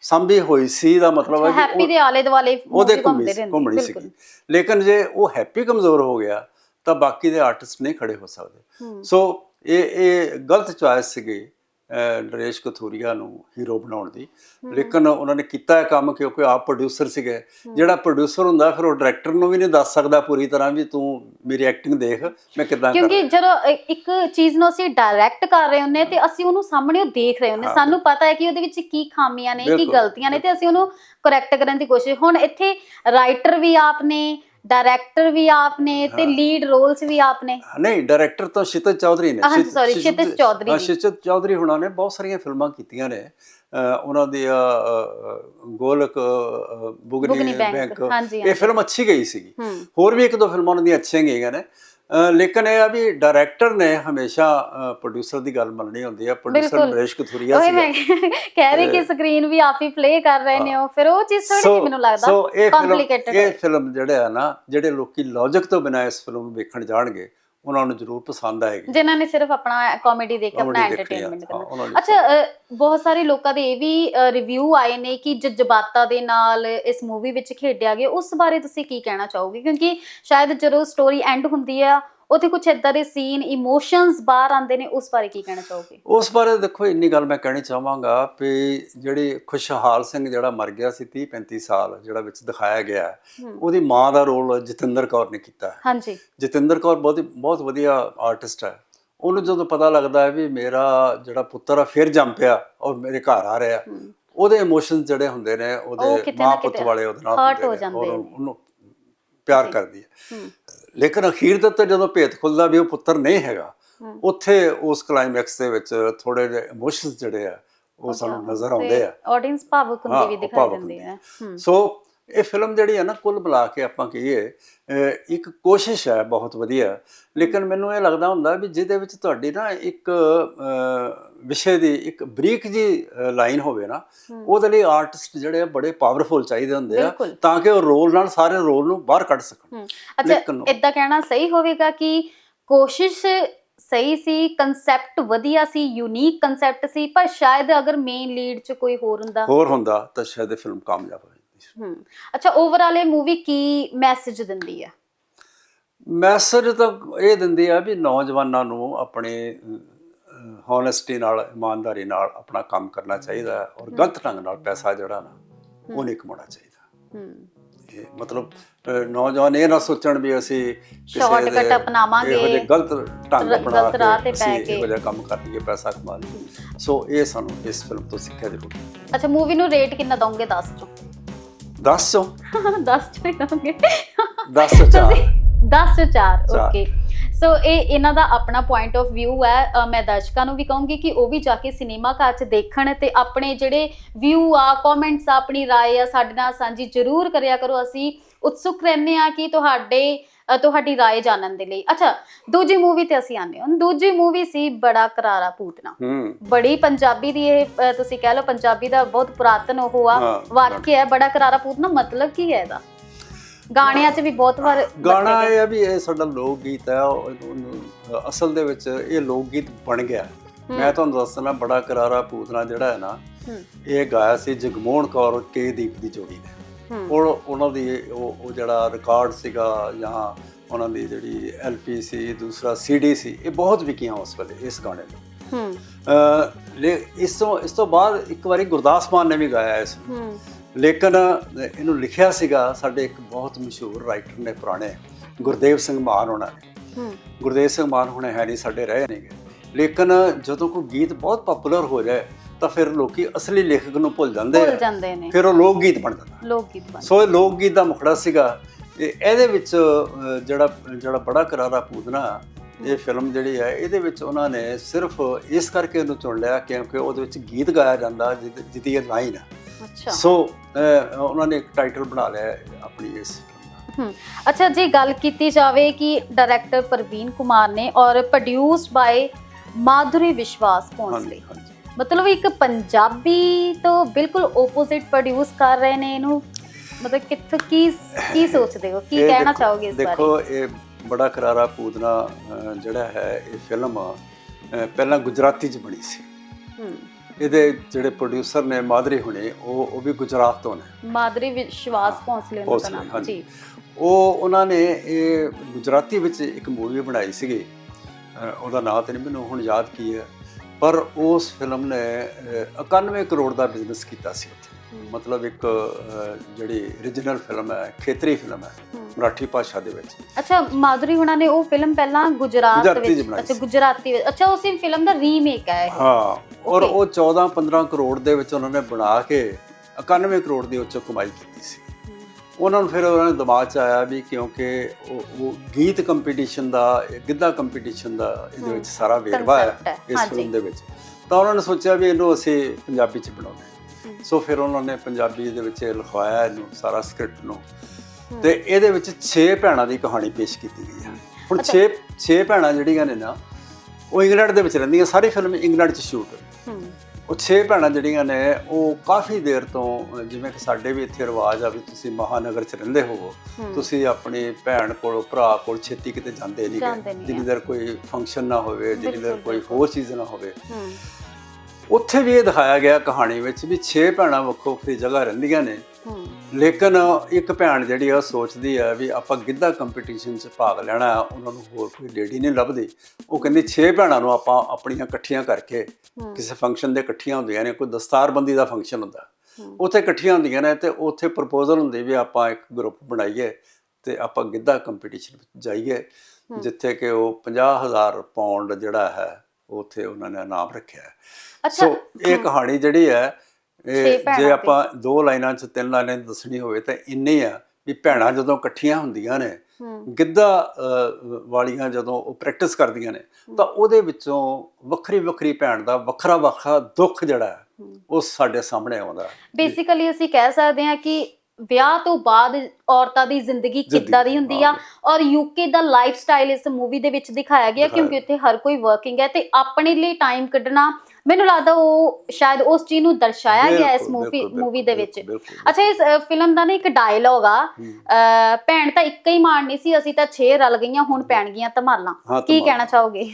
ਸਾਂਭੀ ਹੋਈ ਸੀ ਦਾ ਮਤਲਬ ਹੈ ਹੈਪੀ ਉਹ- ਦੇ ਆਲੇ ਦੁਆਲੇ ਉਹਦੇ ਘੁੰਮਣੀ। ਸੀਗੀ। ਲੇਕਿਨ ਜੇ ਉਹ ਹੈਪੀ ਕਮਜ਼ੋਰ ਹੋ ਗਿਆ ਤਾਂ ਬਾਕੀ ਦੇ ਆਰਟਿਸਟ ਨਹੀਂ ਖੜੇ ਹੋ ਸਕਦੇ। ਸੋ ਇਹ ਇਹ ਗਲਤ ਚੁਆਇਸ ਸੀਗੀ। ਨਰੇਸ਼ ਕਥੂਰੀਆ ਨੂੰ ਹੀਰੋ ਬਣਾਉਣ ਦੀ। ਲੇਕਿਨ ਉਹਨਾਂ ਨੇ ਕੀਤਾ ਇਹ ਕੰਮ ਕਿਉਂਕਿ ਆਪ ਪ੍ਰੋਡਿਊਸਰ ਸੀਗੇ। ਜਿਹੜਾ ਪ੍ਰੋਡਿਊਸਰ ਹੁੰਦਾ ਫਿਰ ਉਹ ਡਾਇਰੈਕਟਰ ਨੂੰ ਵੀ ਨਹੀਂ ਦੱਸ ਸਕਦਾ ਪੂਰੀ ਤਰ੍ਹਾਂ ਵੀ ਤੂੰ ਮੇਰੀ ਐਕਟਿੰਗ ਦੇਖ ਮੈਂ ਕਿਦਾਂ ਕਰ। ਕਿਉਂਕਿ ਜਦੋਂ ਇੱਕ ਚੀਜ਼ ਨੂੰ ਅਸੀਂ ਡਾਇਰੈਕਟ ਕਰ ਰਹੇ ਹੁੰਨੇ ਤੇ ਅਸੀਂ ਉਹਨੂੰ ਸਾਹਮਣੇ ਉਹ ਦੇਖ ਰਹੇ ਹੁੰਨੇ ਸਾਨੂੰ ਪਤਾ ਹੈ ਕਿ ਉਹਦੇ ਵਿੱਚ ਕੀ ਖਾਮੀਆਂ ਨੇ ਕੀ ਗਲਤੀਆਂ ਨੇ ਤੇ ਅਸੀਂ ਉਹਨੂੰ ਕਰੈਕਟ ਕਰਨ ਦੀ ਕੋਸ਼ਿਸ਼ ਹੁਣ ਇੱਥੇ ਰਾਈਟਰ ਵੀ ਆਪ ਨੇ ਡਾਇਰੈਕਟਰ ਵੀ ਆਪ ਨੇ ਤੇ ਲੀਡ ਰੋਲਸ ਵੀ ਆਪ ਨੇ। ਨਹੀਂ ਡਾਇਰੈਕਟ ਤਾਂ ਸ਼ਿਤਜ ਚੌਧਰੀ ਨੇ। ਹਾਂਜੀ, ਸ਼ਿਤ- sorry, ਸ਼ਿਤਜ ਚੌਧਰੀ ਹਾਂ। ਸ਼ਿਤਜ ਚੌਧਰੀ ਹੁਣਾਂ ਨੇ ਬਹੁਤ ਸਾਰੀਆਂ ਫਿਲਮਾਂ ਕੀਤੀਆਂ ਨੇ। ਅਹ, ਉਹਨਾਂ ਦੀ ਅਹ, ਅਹ, ਗੋਲਕ ਅਹ, ਬੁਗਨੀ ਬੁਗਨੀ ਬੈਂਕ, ਬੈਂਕ। ਹਾਂਜੀ, ਇਹ ਹਾਂਜੀ। ਫਿਲਮ ਅੱਛੀ ਗਈ ਸੀਗੀ। ਹੂੰ। ਹੋਰ ਵੀ ਇੱਕ ਦੋ ਫਿਲਮਾਂ ਉਹਨਾਂ ਦੀਆਂ ਅੱਛੀਆਂ ਗਈਆਂ ਨੇ। ਲੇਕਿਨ ਇਹ ਆ ਵੀ ਡਾਇਰੈਕਟਰ ਨੇ ਹਮੇਸ਼ਾ ਪ੍ਰੋਡਿਊਸਰ ਦੀ ਗੱਲ ਮੰਨਣੀ ਹੁੰਦੀ ਹੈ ਪ੍ਰੋਡਿਊਸਰ। ਨਰੇਸ਼ ਕਥੂਰੀਆ ਸੀਗਾ ਕਹਿ ਰਹੀ ਕਿ ਸਕਰੀਨ ਵੀ ਆਪ ਹੀ ਪਲੇ ਕਰ ਰਹੇ ਨੇ ਉਹ ਫਿਰ ਉਹ ਚੀਜ਼ ਥੋੜੀ ਜਿਹੀ ਮੈਨੂੰ ਲੱਗਦਾ ਸੋ ਇਹ ਫਿਲਮ ਹੈ। ਜਿਹੜੇ ਆ ਨਾ ਜਿਹੜੇ ਲੋਕੀ ਲੌਜੀਕ ਤੋਂ ਬਿਨਾਂ ਇਸ ਫਿਲਮ ਨੂੰ ਵੇਖਣ ਜਾਣਗੇ ਉਹਨਾਂ ਨੂੰ ਜ਼ਰੂਰ ਪਸੰਦ ਆਏਗੀ। ਜਿਨ੍ਹਾਂ ਨੇ ਸਿਰਫ ਆਪਣਾ ਕਾਮੇਡੀ ਦੇਖ ਕੇ ਆਪਣਾ ਐਂਟਰਟੇਨਮੈਂਟ ਕਰਨਾ। ਅੱਛਾ ਬਹੁਤ ਸਾਰੇ ਲੋਕਾਂ ਦੇ ਇਹ ਵੀ ਰਿਵਿਊ ਆਏ ਨੇ ਕਿ ਜਜ਼ਬਾਤਾਂ ਦੇ ਨਾਲ ਇਸ ਮੂਵੀ ਵਿੱਚ ਖੇਡਿਆ ਗਿਆ। ਉਸ ਬਾਰੇ ਤੁਸੀਂ ਕੀ ਕਹਿਣਾ ਚਾਹੋਗੇ? ਕਿਉਂਕਿ ਸ਼ਾਇਦ ਜਦੋਂ ਸਟੋਰੀ ਐਂਡ ਹੁੰਦੀ ਆ ਉੱਥੇ ਕੁਝ ਇਦਾਂ ਦੇ ਸੀਨ ਇਮੋਸ਼ਨਸ ਬਾਹਰ ਆਉਂਦੇ ਨੇ ਉਸ ਬਾਰੇ ਕੀ ਕਹਿਣਾ ਚਾਹੋਗੇ ਉਸ ਬਾਰੇ ਦੇਖੋ ਇੰਨੀ ਗੱਲ ਮੈਂ ਕਹਿਣੀ ਚਾਹਾਂਗਾ ਵੀ ਜਿਹੜੀ ਖੁਸ਼ਹਾਲ ਸਿੰਘ ਜਿਹੜਾ ਮਰ ਗਿਆ ਸੀ 30 35 ਸਾਲ ਜਿਹੜਾ ਵਿੱਚ ਦਿਖਾਇਆ ਗਿਆ। ਉਹਦੀ ਮਾਂ ਦਾ ਰੋਲ ਜਤਿੰਦਰ ਕੌਰ ਨੇ ਕੀਤਾ। ਹਾਂਜੀ ਜਤਿੰਦਰ ਕੌਰ ਬਹੁਤ ਬਹੁਤ ਵਧੀਆ ਆਰਟਿਸਟ ਹੈ ਉਹਨੂੰ ਜਦੋਂ ਪਤਾ ਲੱਗਦਾ ਹੈ ਵੀ ਮੇਰਾ ਜਿਹੜਾ ਪੁੱਤਰ ਆ ਫਿਰ ਜੰਮ ਪਿਆ ਔਰ ਮੇਰੇ ਘਰ ਆ ਰਿਹਾ। ਉਹਦੇ ਇਮੋਸ਼ਨਸ ਜਿਹੜੇ ਹੁੰਦੇ ਨੇ ਉਹ ਉਹਦੇ ਮਾਂ ਪੁੱਤ ਵਾਲੇ ਉਹਦੇ ਨਾਲ ਹੁੰਦੇ ਹੋ ਜਾਂਦੇ। ਉਹਨੂੰ ਪਿਆਰ। ਕਰਦੀ ਹੈ। ਲੇਕਿਨ ਅਖੀਰ ਦੇ ਉੱਤੇ ਜਦੋਂ ਭੇਤ ਖੁੱਲਦਾ ਵੀ ਉਹ ਪੁੱਤਰ ਨਹੀਂ ਹੈਗਾ। ਉੱਥੇ ਉਸ ਕਲਾਈਮੈਕਸ ਦੇ ਵਿੱਚ ਥੋੜੇ ਜਿਹੇ ਇਮੋਸ਼ਨਸ ਜਿਹੜੇ ਆ ਉਹ ਸਾਨੂੰ ਨਜ਼ਰ ਆਉਂਦੇ ਆ। ਆਡੀਅנס ਭਾਵੁਕ ਹੁੰਦੀ ਵੀ ਦਿਖਾਈ ਦਿੰਦੀ ਹੂੰ। ਸੋ ਇਹ ਫਿਲਮ ਜਿਹੜੀ ਹੈ ਨਾ ਕੁੱਲ ਮਿਲਾ ਕੇ ਆਪਾਂ ਕਹੀਏ ਇੱਕ ਕੋਸ਼ਿਸ਼ ਹੈ ਬਹੁਤ ਵਧੀਆ। ਲੇਕਿਨ ਮੈਨੂੰ ਇਹ ਲੱਗਦਾ ਹੁੰਦਾ ਵੀ ਜਿਹਦੇ ਵਿੱਚ ਤੁਹਾਡੀ ਨਾ ਇੱਕ ਵਿਸ਼ੇ ਦੀ ਇੱਕ ਬਰੀਕ ਜੀ ਲਾਈਨ ਹੋਵੇ ਨਾ। ਉਹਦੇ ਲਈ ਆਰਟਿਸਟ ਜਿਹੜੇ ਆ ਬੜੇ ਪਾਵਰਫੁਲ ਚਾਹੀਦੇ ਹੁੰਦੇ ਆ। ਤਾਂ ਕਿ ਉਹ ਰੋਲ ਨਾਲ ਸਾਰੇ ਰੋਲ ਨੂੰ ਬਾਹਰ ਕੱਢ ਸਕਣ। ਅੱਛਾ ਇਦਾਂ ਕਹਿਣਾ ਸਹੀ ਹੋਵੇਗਾ ਕਿ ਕੋਸ਼ਿਸ਼ ਸਹੀ ਸੀ ਕਨਸੈਪਟ ਵਧੀਆ ਸੀ ਯੂਨੀਕ ਕਨਸੈਪਟ ਸੀ ਪਰ ਸ਼ਾਇਦ ਅਗਰ ਮੇਨ ਲੀਡ 'ਚ ਕੋਈ ਹੋਰ ਹੁੰਦਾ। ਹੋਰ ਹੁੰਦਾ ਤਾਂ ਸ਼ਾਇਦ ਇਹ ਫਿਲਮ ਕਾਮਯਾਬ ਹੋ ਹੂੰ। ਅੱਛਾ ਓਵਰਆਲ ਇਹ ਮੂਵੀ ਕੀ ਮੈਸੇਜ ਦਿੰਦੀ ਹੈ ਮੈਸੇਜ ਤਾਂ ਇਹ ਦਿੰਦੀ ਆ ਵੀ ਨੌਜਵਾਨਾਂ ਨੂੰ ਆਪਣੇ ਹੌਨੈਸਟੀ ਨਾਲ ਇਮਾਨਦਾਰੀ ਨਾਲ ਆਪਣਾ ਕੰਮ ਕਰਨਾ ਚਾਹੀਦਾ ਔਰ ਗਲਤ ਢੰਗ ਨਾਲ ਪੈਸਾ ਜਿਹੜਾ ਨਾ ਉਹ ਨਹੀਂ ਕਮਾਉਣਾ ਚਾਹੀਦਾ। ਹੂੰ। ਇਹ ਮਤਲਬ ਨੌਜਵਾਨ ਇਹ ਨਾ ਸੋਚਣ ਵੀ ਅਸੀਂ ਦੇ ਅਪਣਾਵਾਂਗੇ, ਇਹੋ ਜਿਹੇ ਗਲਤ ਢੰਗ ਅਪਣਾ ਗਲਤ ਰਾਹ ਤੇ ਕੇ ਪੈ ਅਸੀਂ ਕੇ। ਇਹੋ ਜਿਹਾ ਕੰਮ ਕਰ ਲਈਏ ਪੈਸਾ ਕਮਾ ਲਈਏ। ਸੋ ਇਹ ਸਾਨੂੰ ਇਸ ਫਿਲਮ ਤੋਂ ਸਿੱਖਿਆ ਜ਼ਰੂਰ ਅੱਛਾ ਮੂਵੀ ਨੂੰ ਰੇਟ ਕਿੰਨਾ ਦੋਗੇ 10 ਚੋਂ 10 ਚੋਂ 10 ਚੋਂ ਹੋਣਗੇ 10 ਚੋਂ 4 ਓਕੇ ਸੋ ਇਹ ਇਹਨਾਂ ਦਾ ਆਪਣਾ ਪੁਆਇੰਟ ਆਫ ਵਿਊ ਹੈ। ਮੈਂ ਦਰਸ਼ਕਾਂ ਨੂੰ ਵੀ ਕਹੂੰਗੀ ਕਿ ਉਹ ਵੀ ਜਾ ਕੇ ਸਿਨੇਮਾ ਘਰ 'ਚ ਦੇਖਣ ਤੇ ਆਪਣੇ ਜਿਹੜੇ ਵਿਊ ਆ ਕਮੈਂਟਸ ਆ ਆਪਣੀ ਰਾਏ ਆ ਸਾਡੇ ਨਾਲ ਸਾਂਝੀ ਜ਼ਰੂਰ ਕਰਿਆ ਕਰੋ। ਅਸੀਂ ਉਤਸੁਕ ਰਹਿੰਦੇ ਆ ਕਿ ਤੁਹਾਡੇ ਤੁਹਾਡੀ ਰਾਏ ਜਾਣਨ ਦੇ ਲਈ। ਅੱਛਾ ਦੂਜੀ ਮੂਵੀ ਤੇ ਅਸੀਂ ਆਨੇ ਹਾਂ। ਦੂਜੀ ਮੂਵੀ ਸੀ ਬੜਾ ਕਰਾਰਾ ਪੂਤਨਾ ਬੜੀ ਪੰਜਾਬੀ ਦੀ ਇਹ ਤੁਸੀਂ ਕਹਿ ਲਓ ਪੰਜਾਬੀ ਦਾ ਬਹੁਤ ਪੁਰਾਤਨ ਉਹ ਆ ਵਾਕਿਆ ਹੈ ਬੜਾ ਕਰਾਰਾ ਪੂਤਨਾ ਮਤਲਬ ਕੀ ਹੈ ਇਹਦਾ? ਗਾਣਿਆਂ 'ਚ ਵੀ ਬਹੁਤ ਵਾਰ ਗਾਣਾ ਇਹ ਹੈ ਵੀ ਇਹ ਸਾਡਾ ਲੋਕ ਗੀਤ ਹੈ ਅਸਲ ਦੇ ਵਿੱਚ ਇਹ ਲੋਕ ਗੀਤ ਬਣ ਗਿਆ। ਮੈਂ ਤੁਹਾਨੂੰ ਦੱਸਣਾ ਬੜਾ ਕਰਾਰਾ ਪੂਤਨਾ ਜਿਹੜਾ ਹੈ ਨਾ ਇਹ ਗਾਇਆ ਸੀ ਜਗਮੋਹਨ ਕੌਰ ਕੇ ਦੀਪ ਦੀ ਜੋੜੀ ਨੇ। ਉਹ ਉਹਨਾਂ ਦੀ ਉਹ ਉਹ ਜਿਹੜਾ ਰਿਕਾਰਡ ਸੀਗਾ ਜਾਂ ਉਹਨਾਂ ਦੀ ਜਿਹੜੀ ਐਲਪੀ ਸੀ ਦੂਸਰਾ ਸੀਡੀ ਸੀ ਇਹ ਬਹੁਤ ਵਿਕੀਆਂ ਉਸ ਵੇਲੇ ਇਸ ਗਾਣੇ ਨੂੰ। ਹੂੰ। ਲੇ ਇਸ ਤੋਂ ਇਸ ਤੋਂ ਬਾਅਦ ਇੱਕ ਵਾਰੀ ਗੁਰਦਾਸ ਮਾਨ ਨੇ ਵੀ ਗਾਇਆ ਇਸ ਹੂੰ। ਲੇਕਿਨ ਇਹਨੂੰ ਲਿਖਿਆ ਸੀਗਾ ਸਾਡੇ ਇੱਕ ਬਹੁਤ ਮਸ਼ਹੂਰ ਰਾਈਟਰ ਨੇ ਪੁਰਾਣੇ ਗੁਰਦੇਵ ਸਿੰਘ ਮਾਨ ਹੋਣਾ। ਹੂੰ। ਗੁਰਦੇਵ ਸਿੰਘ ਮਾਨ ਹੁਣੇ ਹੈ ਨਹੀਂ ਸਾਡੇ ਰਹੇ ਨੇਗੇ। ਲੇਕਿਨ ਜਦੋਂ ਕੋਈ ਗੀਤ ਬਹੁਤ ਪਪੂਲਰ ਹੋ ਜਾਏ ਤਾਂ ਫਿਰ ਲੋਕੀ ਅਸਲੀ ਲੇਖਕ ਨੂੰ ਭੁੱਲ ਜਾਂਦੇ ਭੁੱਲ ਆ। ਜਾਂਦੇ ਨੇ। ਫਿਰ ਉਹ ਲੋਕ ਗੀਤ ਬਣ ਜਾਂਦਾ। ਲੋਕ ਗੀਤ ਬਣ ਸੋ ਇਹ ਲੋਕ ਗੀਤ ਦਾ ਮੁਖੜਾ ਸੀਗਾ। ਤੇ ਇਹਦੇ ਵਿੱਚ ਅਹ, ਜਿਹੜਾ ਜਿਹੜਾ ਬੜਾ ਕਰਾਰਾ ਪੂਦਨਾ ਇਹ ਫਿਲਮ ਜਿਹੜੀ ਹੈ ਇਹਦੇ ਵਿੱਚ ਉਹਨਾਂ ਨੇ ਸਿਰਫ ਇਸ ਕਰਕੇ ਉਹਨੂੰ ਚੁਣ ਲਿਆ ਕਿਉਂਕਿ ਉਹਦੇ ਵਿੱਚ ਗੀਤ ਗਾਇਆ ਜਾਂਦਾ ਜਿਹਦੀ ਜਿਹਦੀ ਇਹ ਲਾਈਨ ਹੈ ਅੱਛਾ। ਸੋ ਅਹ, ਉਹਨਾਂ ਨੇ ਇੱਕ ਟਾਈਟਲ ਬਣਾ ਲਿਆ ਹੈ ਆਪਣੀ ਇਸ ਫਿਲਮ ਦਾ। ਹਮ, ਅੱਛਾ ਜੇ ਗੱਲ ਕੀਤੀ ਜਾਵੇ ਕਿ ਡਾਇਰੈਕਟਰ ਪ੍ਰਵੀਨ ਕੁਮਾਰ ਨੇ ਔਰ ਪ੍ਰੋਡਿਊਸਡ ਬਾਈ ਮਾਧੁਰੀ ਵਿਸ਼ਵਾਸ ਭੋਂਸਲੇ। ਹਾਂਜੀ ਹਾਂਜੀ। ਮਤਲਬ ਇੱਕ ਪੰਜਾਬੀ ਤੋਂ ਬਿਲਕੁਲ ਆਪੋਜ਼ਿਟ ਪ੍ਰੋਡਿਊਸ ਕਰ ਰਹੇ ਨੇ ਇਹਨੂੰ। ਮਤਲਬ ਕਿੱਥੇ ਕੀ ਕੀ ਸੋਚਦੇ ਹੋ? ਕੀ ਕਹਿਣਾ ਚਾਹੋਗੇ ਇਸ ਬਾਰੇ? ਦੇਖੋ ਇਹ ਬੜਾ ਕਰਾਰਾ ਪੂਦਨਾ ਜਿਹੜਾ ਹੈ ਇਹ ਫਿਲਮ ਪਹਿਲਾਂ ਗੁਜਰਾਤੀ ਚ ਬਣੀ ਸੀ। ਹਮ, ਇਹਦੇ ਜਿਹੜੇ ਪ੍ਰੋਡਿਊਸਰ ਨੇ ਮਾਦਰੀ ਹੁਣੇ ਉਹ ਉਹ ਵੀ ਗੁਜਰਾਤ ਤੋਂ ਨੇ। ਮਾਧੁਰੀ ਵਿਸ਼ਵਾਸ ਭੋਂਸਲੇ ਉਹਨਾਂ ਦਾ ਨਾਮ। ਜੀ। ਉਹ ਉਹਨਾਂ ਨੇ ਇਹ ਗੁਜਰਾਤੀ ਵਿੱਚ ਇੱਕ ਮੂਵੀ ਬਣਾਈ ਸੀਗੀ। ਉਹਦਾ ਨਾਮ ਤੇ ਨਹੀਂ ਮੈਨੂੰ ਹੁਣ ਯਾਦ ਕੀ ਹੈ। ਪਰ ਉਸ ਫਿਲਮ ਨੇ ਅਹ 91 ਕਰੋੜ ਦਾ ਬਿਜ਼ਨਸ ਕੀਤਾ ਸੀ ਉੱਥੇ ਮਤਲਬ ਇੱਕ ਜਿਹੜੀ origignal ਫਿਲਮ ਹੈ ਖੇਤਰੀ ਫਿਲਮ ਹੈ। ਮਰਾਠੀ ਭਾਸ਼ਾ ਦੇ ਵਿੱਚ ਅੱਛਾ ਮਾਧੁਰੀ ਹੁਣਾਂ ਨੇ ਉਹ ਫਿਲਮ ਪਹਿਲਾਂ ਗੁਜਰਾਤ ਚ ਵਿੱਚ ਅੱਛਾ। ਗੁਜਰਾਤੀ ਵਿੱਚ ਅੱਛਾ ਉਸੇ ਫਿਲਮ ਦਾ ਰੀਮੇਕ ਹੈ ਹਾਂ ਔਰ. ਉਹ 14 15 ਕਰੋੜ ਦੇ ਵਿੱਚ ਉਹਨਾਂ ਨੇ ਬਣਾ ਕੇ 91 ਕਰੋੜ ਦੀ ਉੱਚ ਕਮਾਈ ਕੀਤੀ ਸੀ ਉਹਨਾਂ ਨੂੰ ਫਿਰ ਉਹਨਾਂ ਦੇ ਦਿਮਾਗ 'ਚ ਆਇਆ ਵੀ ਕਿਉਂਕਿ ਉਹ ਉਹ ਗੀਤ ਕੰਪੀਟੀਸ਼ਨ ਦਾ ਗਿੱਧਾ ਕੰਪੀਟੀਸ਼ਨ ਦਾ ਇਹਦੇ ਵਿੱਚ ਸਾਰਾ ਵੇਰਵਾ ਹੈ ਇਸ। ਫਿਲਮ ਦੇ ਵਿੱਚ ਤਾਂ ਉਹਨਾਂ ਨੇ ਸੋਚਿਆ ਵੀ ਇਹਨੂੰ ਅਸੀਂ ਪੰਜਾਬੀ 'ਚ। ਹਮ। ਸੋ ਫਿਰ ਉਹਨਾਂ ਨੇ ਪੰਜਾਬੀ ਦੇ ਵਿੱਚ ਲਿਖਵਾਇਆ ਇਹਨੂੰ ਸਾਰਾ ਸਕ੍ਰਿਪਟ ਨੂੰ। ਤੇ ਇਹਦੇ ਵਿੱਚ 6 ਭੈਣਾਂ ਦੀ ਕਹਾਣੀ ਪੇਸ਼ ਕੀਤੀ ਗਈ ਹੈ ਹੁਣ ਅੱਛਾ। 6 6 ਭੈਣਾਂ ਜਿਹੜੀਆਂ ਨੇ ਨਾ ਉਹ ਇੰਗਲੈਂਡ ਦੇ ਵਿੱਚ ਰਹਿੰਦੀਆਂ ਸਾਰੀ ਫਿਲਮ ਇੰਗਲੈਂਡ 'ਚ ਸ਼ੂਟ ਹੋਈ ਉਹ 6 ਭੈਣਾਂ ਜਿਹੜੀਆਂ ਨੇ ਉਹ ਕਾਫੀ ਦੇਰ ਤੋਂ ਜਿਵੇਂ ਕਿ ਸਾਡੇ ਵੀ ਇੱਥੇ ਰਿਵਾਜ ਆ ਵੀ ਤੁਸੀਂ ਮਹਾਨਗਰ 'ਚ ਰਹਿੰਦੇ ਹੋਵੋ ਹਮ। ਤੁਸੀਂ ਆਪਣੀ ਭੈਣ ਕੋਲ ਭਰਾ ਕੋਲ ਛੇਤੀ ਕਿਤੇ ਜਾਂਦੇ ਨਹੀਂ ਜਿੰਨੀ ਦੇਰ ਕੋਈ ਫੰਕਸ਼ਨ ਨਾ ਹੋਵੇ ਜਿੰਨੀ ਦੇਰ ਕੋਈ। ਹੋਰ ਚੀਜ਼ ਨਾ ਹੋਵੇ। ਉੱਥੇ ਵੀ ਇਹ ਦਿਖਾਇਆ ਗਿਆ ਕਹਾਣੀ ਵਿੱਚ ਵੀ 6 ਭੈਣਾਂ ਵੱਖੋ ਵੱਖਰੀ ਜਗ੍ਹਾ ਰਹਿੰਦੀਆਂ ਨੇ। ਲੇਕਿਨ ਇੱਕ ਭੈਣ ਜਿਹੜੀ ਆ ਸੋਚਦੀ ਆ ਵੀ ਆਪਾਂ ਗਿੱਧਾ ਕੰਪੀਟੀਸ਼ਨ 'ਚ ਭਾਗ ਲੈਣਾ ਉਹਨਾਂ ਨੂੰ ਹੋਰ ਕੋਈ ਲੇਡੀ ਨਹੀਂ ਲੱਭਦੀ। ਉਹ ਕਹਿੰਦੀ 6 ਭੈਣਾਂ ਨੂੰ ਆਪਾਂ ਆਪਣੀਆਂ ਇਕੱਠੀਆਂ ਕਰਕੇ ਕਿਸੇ ਫੰਕਸ਼ਨ ਦੇ ਇਕੱਠੀਆਂ ਹੁੰਦੀਆਂ ਨੇ ਕੋਈ ਦਸਤਾਰਬੰਦੀ ਦਾ ਫੰਕਸ਼ਨ ਹੁੰਦਾ। ਉੱਥੇ ਇਕੱਠੀਆਂ ਹੁੰਦੀਆਂ ਨੇ ਤੇ ਉੱਥੇ ਪ੍ਰਪੋਜ਼ਲ ਹੁੰਦੀ ਵੀ ਆਪਾਂ ਇੱਕ ਗਰੁੱਪ ਬਣਾਈਏ ਤੇ ਆਪਾਂ ਗਿੱਧਾ ਕੰਪੀਟੀਸ਼ਨ ਵਿੱਚ ਜਾਈਏ ਜਿੱਥੇ ਕਿ ਉਹ 50000 ਪਾਉਂਡ ਜਿਹੜਾ ਹੈ ਉੱਥੇ ਉਹਨਾਂ ਨੇ ਇਨਾਮ ਰੱਖਿਆ। ਅੱਛਾ। ਇਹ ਕਹਾਣੀ ਜਿਹੜੀ ਹੈ ਛੇ ਇਹ ਜੇ। ਆਪਾਂ ਦੋ ਲਾਈਨਾਂ 'ਚ ਤਿੰਨ ਲਾਈਨਾਂ ਦੱਸਣੀ ਹੋਵੇ ਤਾਂ ਇੰਨੇ ਆ ਵੀ ਭੈਣਾਂ ਜਦੋਂ ਇਕੱਠੀਆਂ ਹੁੰਦੀਆਂ ਨੇ ਗਿੱਧਾ ਵਾਲੀਆਂ ਜਦੋਂ ਉਹ ਪ੍ਰੈਕਟਿਸ ਕਰਦੀਆਂ ਨੇ ਤਾਂ ਉਹਦੇ ਵਿੱਚੋਂ ਵੱਖਰੀ ਵੱਖਰੀ ਭੈਣ ਦਾ ਵੱਖਰਾ ਵੱਖਰਾ ਦੁੱਖ ਜਿਹੜਾ। ਉਹ ਸਾਡੇ ਸਾਹਮਣੇ ਆਉਂਦਾ। ਬੇਸਿਕਲੀ ਅਸੀਂ ਕਹਿ ਸਕਦੇ ਹਾਂ ਕਿ ਵਿਆਹ ਤੋਂ ਬਾਅਦ ਔਰਤਾਂ ਦੀ ਜ਼ਿੰਦਗੀ ਕਿੱਦਾਂ ਦੀ ਹੁੰਦੀ ਆ ਔਰ ਯੂਕੇ ਦਾ ਲਾਈਫ ਸਟਾਈਲ ਇਸ ਮੂਵੀ ਦੇ ਵਿੱਚ ਦਿਖਾਇਆ ਗਿਆ ਕਿਉਂਕਿ ਉੱਥੇ ਹਰ ਕੋਈ ਵਰਕਿੰਗ ਹੈ ਤੇ ਆਪਣੇ ਲਈ ਟਾਈਮ ਕੱਢਣਾ ਮੈਨੂੰ ਲੱਗਦਾ ਉਹ ਸ਼ਾਇਦ ਉਸ ਚੀਜ਼ ਨੂੰ ਦਰਸਾਇਆ ਗਿਆ ਇਸ ਮੂਵੀ ਮੂਵੀ ਦੇ ਵਿੱਚ। ਅੱਛਾ ਇਸ ਫਿਲਮ ਦਾ ਨਾ ਇੱਕ ਡਾਇਲੌਗ ਆ। ਭੈਣ ਤਾਂ ਇੱਕ ਹੀ ਮਾਰਨੀ ਸੀ ਅਸੀਂ ਤਾਂ 6 ਰਲ ਗਈਆਂ ਹੁਣ ਪੈਣਗੀਆਂ ਧਮਾਲਾਂ। ਹਾਂ, ਕੀ। ਕਹਿਣਾ ਚਾਹੋਗੇ?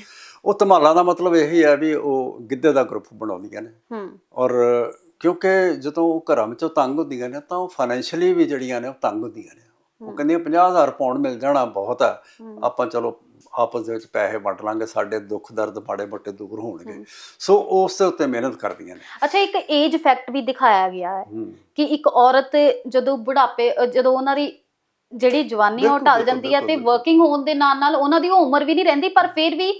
ਉਹ ਧਮਾਲਾਂ ਦਾ ਮਤਲਬ ਇਹੀ ਹੈ ਵੀ ਉਹ ਗਿੱਧੇ ਦਾ ਗਰੁੱਪ ਬਣਾਉਂਦੀਆਂ ਨੇ। ਹੂੰ। ਔਰ ਕਿਉਂਕਿ ਜਦੋਂ ਉਹ ਘਰਾਂ ਵਿੱਚੋਂ ਤੰਗ ਹੁੰਦੀਆਂ ਨੇ ਤਾਂ ਉਹ ਫਾਈਨੈਂਸ਼ੀਅਲੀ ਵੀ ਜਿਹੜੀਆਂ ਨੇ ਉਹ ਤੰਗ ਹੁੰਦੀਆਂ ਨੇ। ਉਹ ਕਹਿੰਦੀਆਂ 50000 ਪਾਉਂਡ ਮਿਲ ਜਾਣਾ ਬਹੁਤ ਹੈ। ਹੂੰ। ਆਪਾਂ ਚਲੋ ਆਪਸ ਦੇ ਵਿੱਚ ਪੈਸੇ ਵੰਡ ਲਾਂਗੇ ਸਾਡੇ ਦੁੱਖ ਦਰਦ ਮਾੜੇ ਮੋਟੇ ਦੂਰ ਹੋਣਗੇ। ਸੋ ਉਸ ਦੇ ਉੱਤੇ ਮਿਹਨਤ ਕਰਦੀਆਂ ਨੇ। ਅੱਛਾ ਇੱਕ ਏਜ ਫੈਕਟ ਵੀ ਦਿਖਾਇਆ ਗਿਆ ਹੈ ਕਿ ਇੱਕ ਔਰਤ ਜਦੋਂ ਬੁਢਾਪੇ ਜਦੋਂ ਉਹਨਾਂ ਦੀ ਜਿਹੜੀ ਜਵਾਨੀ ਉਹ ਢਲ ਜਾਂਦੀ ਹੈ ਤੇ ਵਰਕਿੰਗ ਹੋਣ ਦੇ ਨਾਲ ਨਾਲ ਉਹਨਾਂ ਦੀ ਉਮਰ ਵੀ ਨਹੀਂ ਰਹਿੰਦੀ ਪਰ ਫਿਰ ਵੀ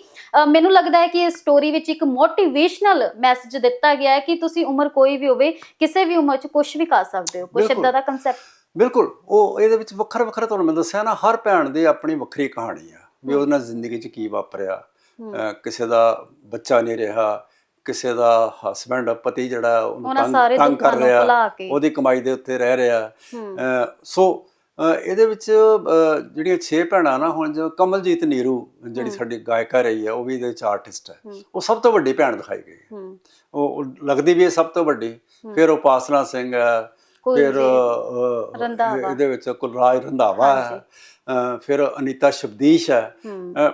ਮੈਨੂੰ ਲੱਗਦਾ ਹੈ ਕਿ ਇਸ ਸਟੋਰੀ ਵਿੱਚ ਇੱਕ ਮੋਟੀਵੇਸ਼ਨਲ ਮੈਸੇਜ ਦਿੱਤਾ ਗਿਆ ਹੈ ਕਿ ਤੁਸੀਂ ਉਮਰ ਕੋਈ ਵੀ ਹੋਵੇ ਕਿਸੇ ਵੀ ਉਮਰ 'ਚ ਕੁਝ ਵੀ ਕਰ ਸਕਦੇ ਹੋ। ਕੁਝ। ਇਦਾਂ ਦਾ ਕਨਸੈਪਟ ਬਿਲਕੁਲ। ਉਹ ਇਹਦੇ ਵਿੱਚ ਵੱਖਰਾ ਵੱਖਰਾ ਤੁਹਾਨੂੰ ਮੈਂ ਦੱਸਿਆ ਨਾ ਹਰ ਭੈਣ ਦੀ ਆਪਣੀ ਵੱਖਰੀ ਕਹਾਣੀ ਆ। ਵੀ ਉਹਦੇ ਨਾਲ ਜ਼ਿੰਦਗੀ 'ਚ ਕੀ ਵਾਪਰਿਆ? ਕਿਸੇ ਦਾ ਬੱਚਾ ਨਹੀਂ ਰਿਹਾ ਕਿਸੇ ਦਾ ਹਸਬੰਡ ਪਤੀ ਜਿਹੜਾ ਉਹਨੂੰ ਤੰਗ ਸਾਰੇ ਤੰਗ ਦੁੱਖਾਂ ਕਰ ਰਿਹਾ ਉਹਦੀ ਕਮਾਈ ਦੇ ਉੱਤੇ ਰਹਿ ਰਿਹਾ। ਸੋ ਇਹਦੇ ਵਿੱਚ ਜਿਹੜੀਆਂ 6 ਭੈਣਾਂ ਨਾ ਹੁਣ ਜੋ ਕਮਲਜੀਤ ਨੀਰੂ ਜਿਹੜੀ ਸਾਡੀ ਗਾਇਕਾ ਰਹੀ ਹੈ ਉਹ ਵੀ ਇਹਦੇ ਵਿੱਚ ਆਰਟਿਸਟ ਹੈ। ਉਹ ਸਭ ਤੋਂ ਵੱਡੀ ਭੈਣ ਦਿਖਾਈ ਗਈ ਉਹ ਲੱਗਦੀ ਵੀ ਹੈ ਸਭ ਤੋਂ ਵੱਡੀ। ਫਿਰ ਉਪਾਸਨਾ ਸਿੰਘ ਹੈ ਫਿਰ। ਇਹਦੇ ਵਿੱਚ ਕੁਲਰਾਜ ਰੰਧਾਵਾ। ਹੈ। ਫਿਰ ਅਨੀਤਾ ਸ਼ਬਦੀਸ਼ ਹੈ।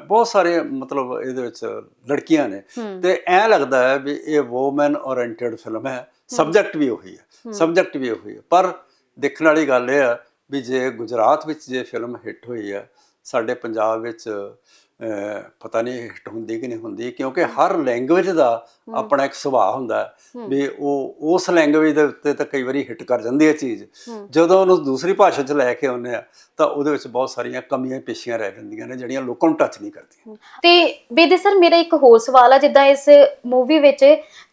ਬਹੁਤ ਸਾਰੇ ਮਤਲਬ ਇਹਦੇ ਵਿੱਚ ਲੜਕੀਆਂ ਨੇ। ਤੇ ਐ ਲੱਗਦਾ ਹੈ ਵੀ ਇਹ ਵੂਮਨ oriented ਫਿਲਮ ਹੈ। ਸਬਜੈਕਟ ਵੀ ਉਹੀ ਹੈ। ਸਬਜੈਕਟ ਵੀ ਉਹੀ ਹੈ। ਪਰ ਦੇਖਣ ਵਾਲੀ ਗੱਲ ਇਹ ਹੈ ਵੀ ਜੇ ਗੁਜਰਾਤ ਵਿੱਚ ਜੇ ਫਿਲਮ ਹਿੱਟ ਹੋਈ ਹੈ ਸਾਡੇ ਪੰਜਾਬ ਵਿੱਚ ਪਤਾ ਨਹੀਂ ਹਿੱਟ ਹੁੰਦੀ ਕਿ ਨਹੀਂ ਹੁੰਦੀ ਕਿਉਂਕਿ ਹਰ ਲੈਂਗੁਏਜ ਦਾ ਆਪਣਾ ਇੱਕ ਸੁਭਾਅ ਹੁੰਦਾ ਵੀ ਉਹ ਉਸ ਲੈਂਗੁਏਜ ਦੇ ਉੱਤੇ ਤਾਂ ਕਈ ਵਾਰੀ ਹਿੱਟ ਕਰ ਜਾਂਦੀ ਹੈ ਚੀਜ਼। ਜਦੋਂ ਉਹਨੂੰ ਦੂਸਰੀ ਭਾਸ਼ਾ 'ਚ ਲੈ ਕੇ ਆਉਂਦੇ ਆ ਤਾਂ ਉਹਦੇ ਵਿੱਚ ਬਹੁਤ ਸਾਰੀਆਂ ਕਮੀਆਂ ਪੇਸ਼ੀਆਂ ਰਹਿ ਜਾਂਦੀਆਂ ਨੇ ਜਿਹੜੀਆਂ ਲੋਕਾਂ ਨੂੰ ਟੱਚ ਨਹੀਂ ਕਰਦੀਆਂ। ਤੇ ਬੇਦੀ ਸਰ ਮੇਰਾ ਇੱਕ ਹੋਰ ਸਵਾਲ ਆ ਜਿੱਦਾਂ ਇਸ ਮੂਵੀ ਵਿੱਚ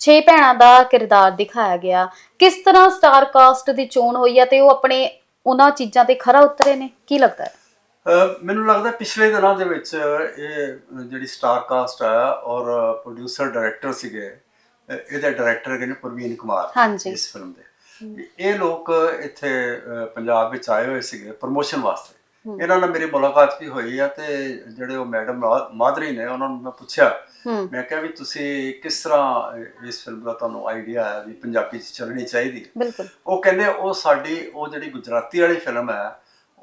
6 ਭੈਣਾਂ ਦਾ ਕਿਰਦਾਰ ਦਿਖਾਇਆ ਗਿਆ ਕਿਸ ਤਰ੍ਹਾਂ ਸਟਾਰ ਕਾਸਟ ਦੀ ਚੋਣ ਹੋਈ ਆ ਤੇ ਉਹ ਆਪਣੇ ਉਹਨਾਂ ਚੀਜ਼ਾਂ ਤੇ ਖਰਾ ਉਤਰੇ ਨੇ? ਕੀ ਲੱਗਦਾ ਹੈ? ਮੈਨੂੰ ਲੱਗਦਾ ਪਿਛਲੇ ਦਿਨਾਂ ਦੇ ਵਿੱਚ ਇਹ ਜਿਹੜੀ ਸਟਾਰ ਕਾਸਟ ਆ ਔਰ ਪ੍ਰੋਡਿਊਸਰ ਡਾਇਰੈਕਟਰ ਸੀਗੇ ਇਹਦੇ ਡਾਇਰੈਕਟਰ ਹੈਗੇ ਨੇ ਪ੍ਰਵੀਨ ਕੁਮਾਰ। ਇਸ ਫਿਲਮ ਦੇ। ਇਹ ਲੋਕ ਇੱਥੇ ਪੰਜਾਬ ਵਿੱਚ ਆਏ ਹੋਏ ਸੀਗੇ ਪ੍ਰਮੋਸ਼ਨ ਵਾਸਤੇ। ਇਹਨਾਂ ਨਾਲ ਮੇਰੀ ਮੁਲਾਕਾਤ ਵੀ ਹੋਈ ਆ ਤੇ ਜਿਹੜੇ ਉਹ ਮੈਡਮ ਮਾਦਰੀ ਨੇ ਉਹਨਾਂ ਨੂੰ ਮੈਂ ਪੁੱਛਿਆ। ਮੈਂ ਕਿਹਾ ਵੀ ਤੁਸੀਂ ਕਿਸ ਤਰ੍ਹਾਂ ਇਸ ਫਿਲਮ ਦਾ ਤੁਹਾਨੂੰ ਆਈਡੀਆ ਹੈ ਵੀ ਪੰਜਾਬੀ 'ਚ ਚੱਲਣੀ ਚਾਹੀਦੀ? ਹੈ ਉਹ ਕਹਿੰਦੇ ਉਹ ਸਾਡੀ ਉਹ ਜਿਹੜੀ ਗੁਜਰਾਤੀ ਵਾਲੀ ਫਿਲਮ ਹੈ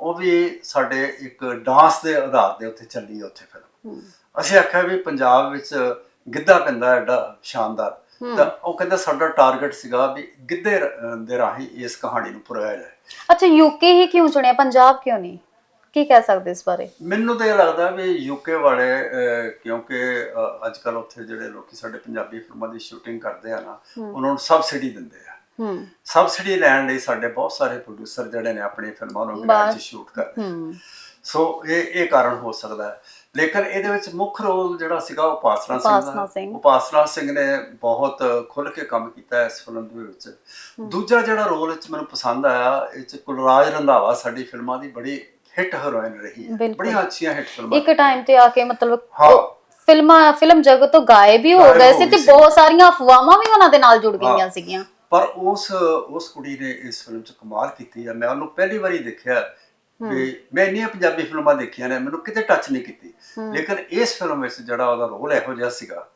ਉਹ ਵੀ ਸਾਡੇ ਇੱਕ ਡਾਂਸ ਦੇ ਆਧਾਰ ਦੇ ਉੱਤੇ ਚੱਲੀ ਹੈ ਉੱਥੇ ਫਿਲਮ ਅਸੀਂ ਆਖਿਆ ਵੀ ਪੰਜਾਬ ਵਿੱਚ ਗਿੱਧਾ ਪੈਂਦਾ ਐਡਾ ਸ਼ਾਨਦਾਰ। ਤਾਂ ਉਹ ਕਹਿੰਦਾ ਸਾਡਾ ਟਾਰਗੇਟ ਸੀਗਾ ਵੀ ਗਿੱਧੇ ਦੇ ਰਾਹੀਂ ਇਸ ਕਹਾਣੀ ਨੂੰ ਪੁਰਾਇਆ ਜਾਏ। ਅੱਛਾ ਯੂਕੇ ਹੀ ਕਿਉਂ ਚੁਣਿਆ? ਪੰਜਾਬ ਕਿਉਂ ਨਹੀਂ? ਕੀ ਕਹਿ ਸਕਦੇ ਇਸ ਬਾਰੇ? ਮੈਨੂੰ ਤਾਂ ਇਹ ਲੱਗਦਾ ਵੀ ਯੂਕੇ ਵਾਲੇ ਕਿਉਂਕਿ ਅੱਜ ਕੱਲ ਉੱਥੇ ਜਿਹੜੇ ਲੋਕੀ ਸਾਡੇ ਪੰਜਾਬੀ ਫਿਲਮਾਂ ਦੀ ਸ਼ੂਟਿੰਗ ਕਰਦੇ ਆ ਨਾ ਉਹਨਾਂ ਨੂੰ ਸਬਸਿਡੀ ਦਿੰਦੇ ਆ। ਹੂੰ ਸਬਸਿਡੀ ਲੈਣ ਲਈ ਸਾਡੇ ਬਹੁਤ ਸਾਰੇ ਪ੍ਰੋਡਿਊਸਰ ਜਿਹੜੇ ਨੇ ਆਪਣੀ ਫਿਲਮਾਂ ਨੂੰ। ਇੰਗਲੈਂਡ 'ਚ ਸ਼ੂਟ ਕਰਦੇ ਆ। ਹੂੰ ਸੋ ਇਹ ਇਹ ਕਾਰਨ ਹੋ ਸਕਦਾ ਹੈ ਲੇਕਿਨ ਇਹਦੇ ਵਿੱਚ ਮੁੱਖ ਰੋਲ ਜਿਹੜਾ ਸੀਗਾ ਉਹ ਉਪਾਸਨਾ ਸਿੰਘ ਦਾ। ਉਪਾਸਨਾ ਸਿੰਘ ਨੇ ਬਹੁਤ ਖੁੱਲ ਕੇ ਕੰਮ ਕੀਤਾ ਹੈ ਇਸ ਫਿਲਮ ਦੇ ਵਿੱਚ ਦੂਜਾ ਜਿਹੜਾ ਰੋਲ ਵਿੱਚ ਮੈਨੂੰ ਪਸੰਦ ਆਇਆ ਇਹ ਚ ਕੁਲਰਾਜ ਰੰਧਾਵਾ ਸਾਡੀ ਫਿਲਮਾਂ ਦੀ ਬੜੀ ਹਿੱਟ ਹੀਰੋਇਨ ਰਹੀ ਹੈ। ਬੜੀਆਂ ਅੱਛੀਆਂ ਹਿੱਟ ਫਿਲਮਾਂ ਇੱਕ ਟਾਈਮ ਤੇ ਆ ਕੇ ਮਤਲਬ ਹਾਂ। ਫਿਲਮਾਂ ਫਿਲਮ ਜਗਤ ਤੋਂ ਗਾਇਬ ਹੋ ਗਾਇਬ ਗਏ ਹੋ ਸੀ ਤੇ। ਬਹੁਤ ਸਾਰੀਆਂ ਅਫਵਾਹਾਂ ਵੀ ਉਹਨਾਂ ਦੇ ਨਾਲ ਜੁੜ ਹਾਂ। ਗਈਆਂ ਸੀਗੀਆਂ ਪਰ ਉਸ ਉਸ ਕੁੜੀ ਨੇ ਇਸ ਫਿਲਮ 'ਚ ਕਮਾਲ ਕੀਤੀ ਹੈ ਮੈਂ ਉਹਨੂੰ ਪਹਿਲੀ ਵਾਰੀ ਦੇਖਿਆ ਵੀ ਮੈਂ ਇੰਨੀਆਂ ਪੰਜਾਬੀ ਫਿਲਮਾਂ ਦੇਖੀਆਂ ਨੇ ਮੈਨੂੰ ਕਿਤੇ ਟੱਚ ਨਹੀਂ ਕੀਤੀ। ਲੇਕਿਨ ਇਸ ਫਿਲਮ ਵਿੱਚ ਜਿਹੜਾ ਉਹਦਾ ਰੋਲ ਇਹੋ ਜਿਹਾ ਸੀਗਾ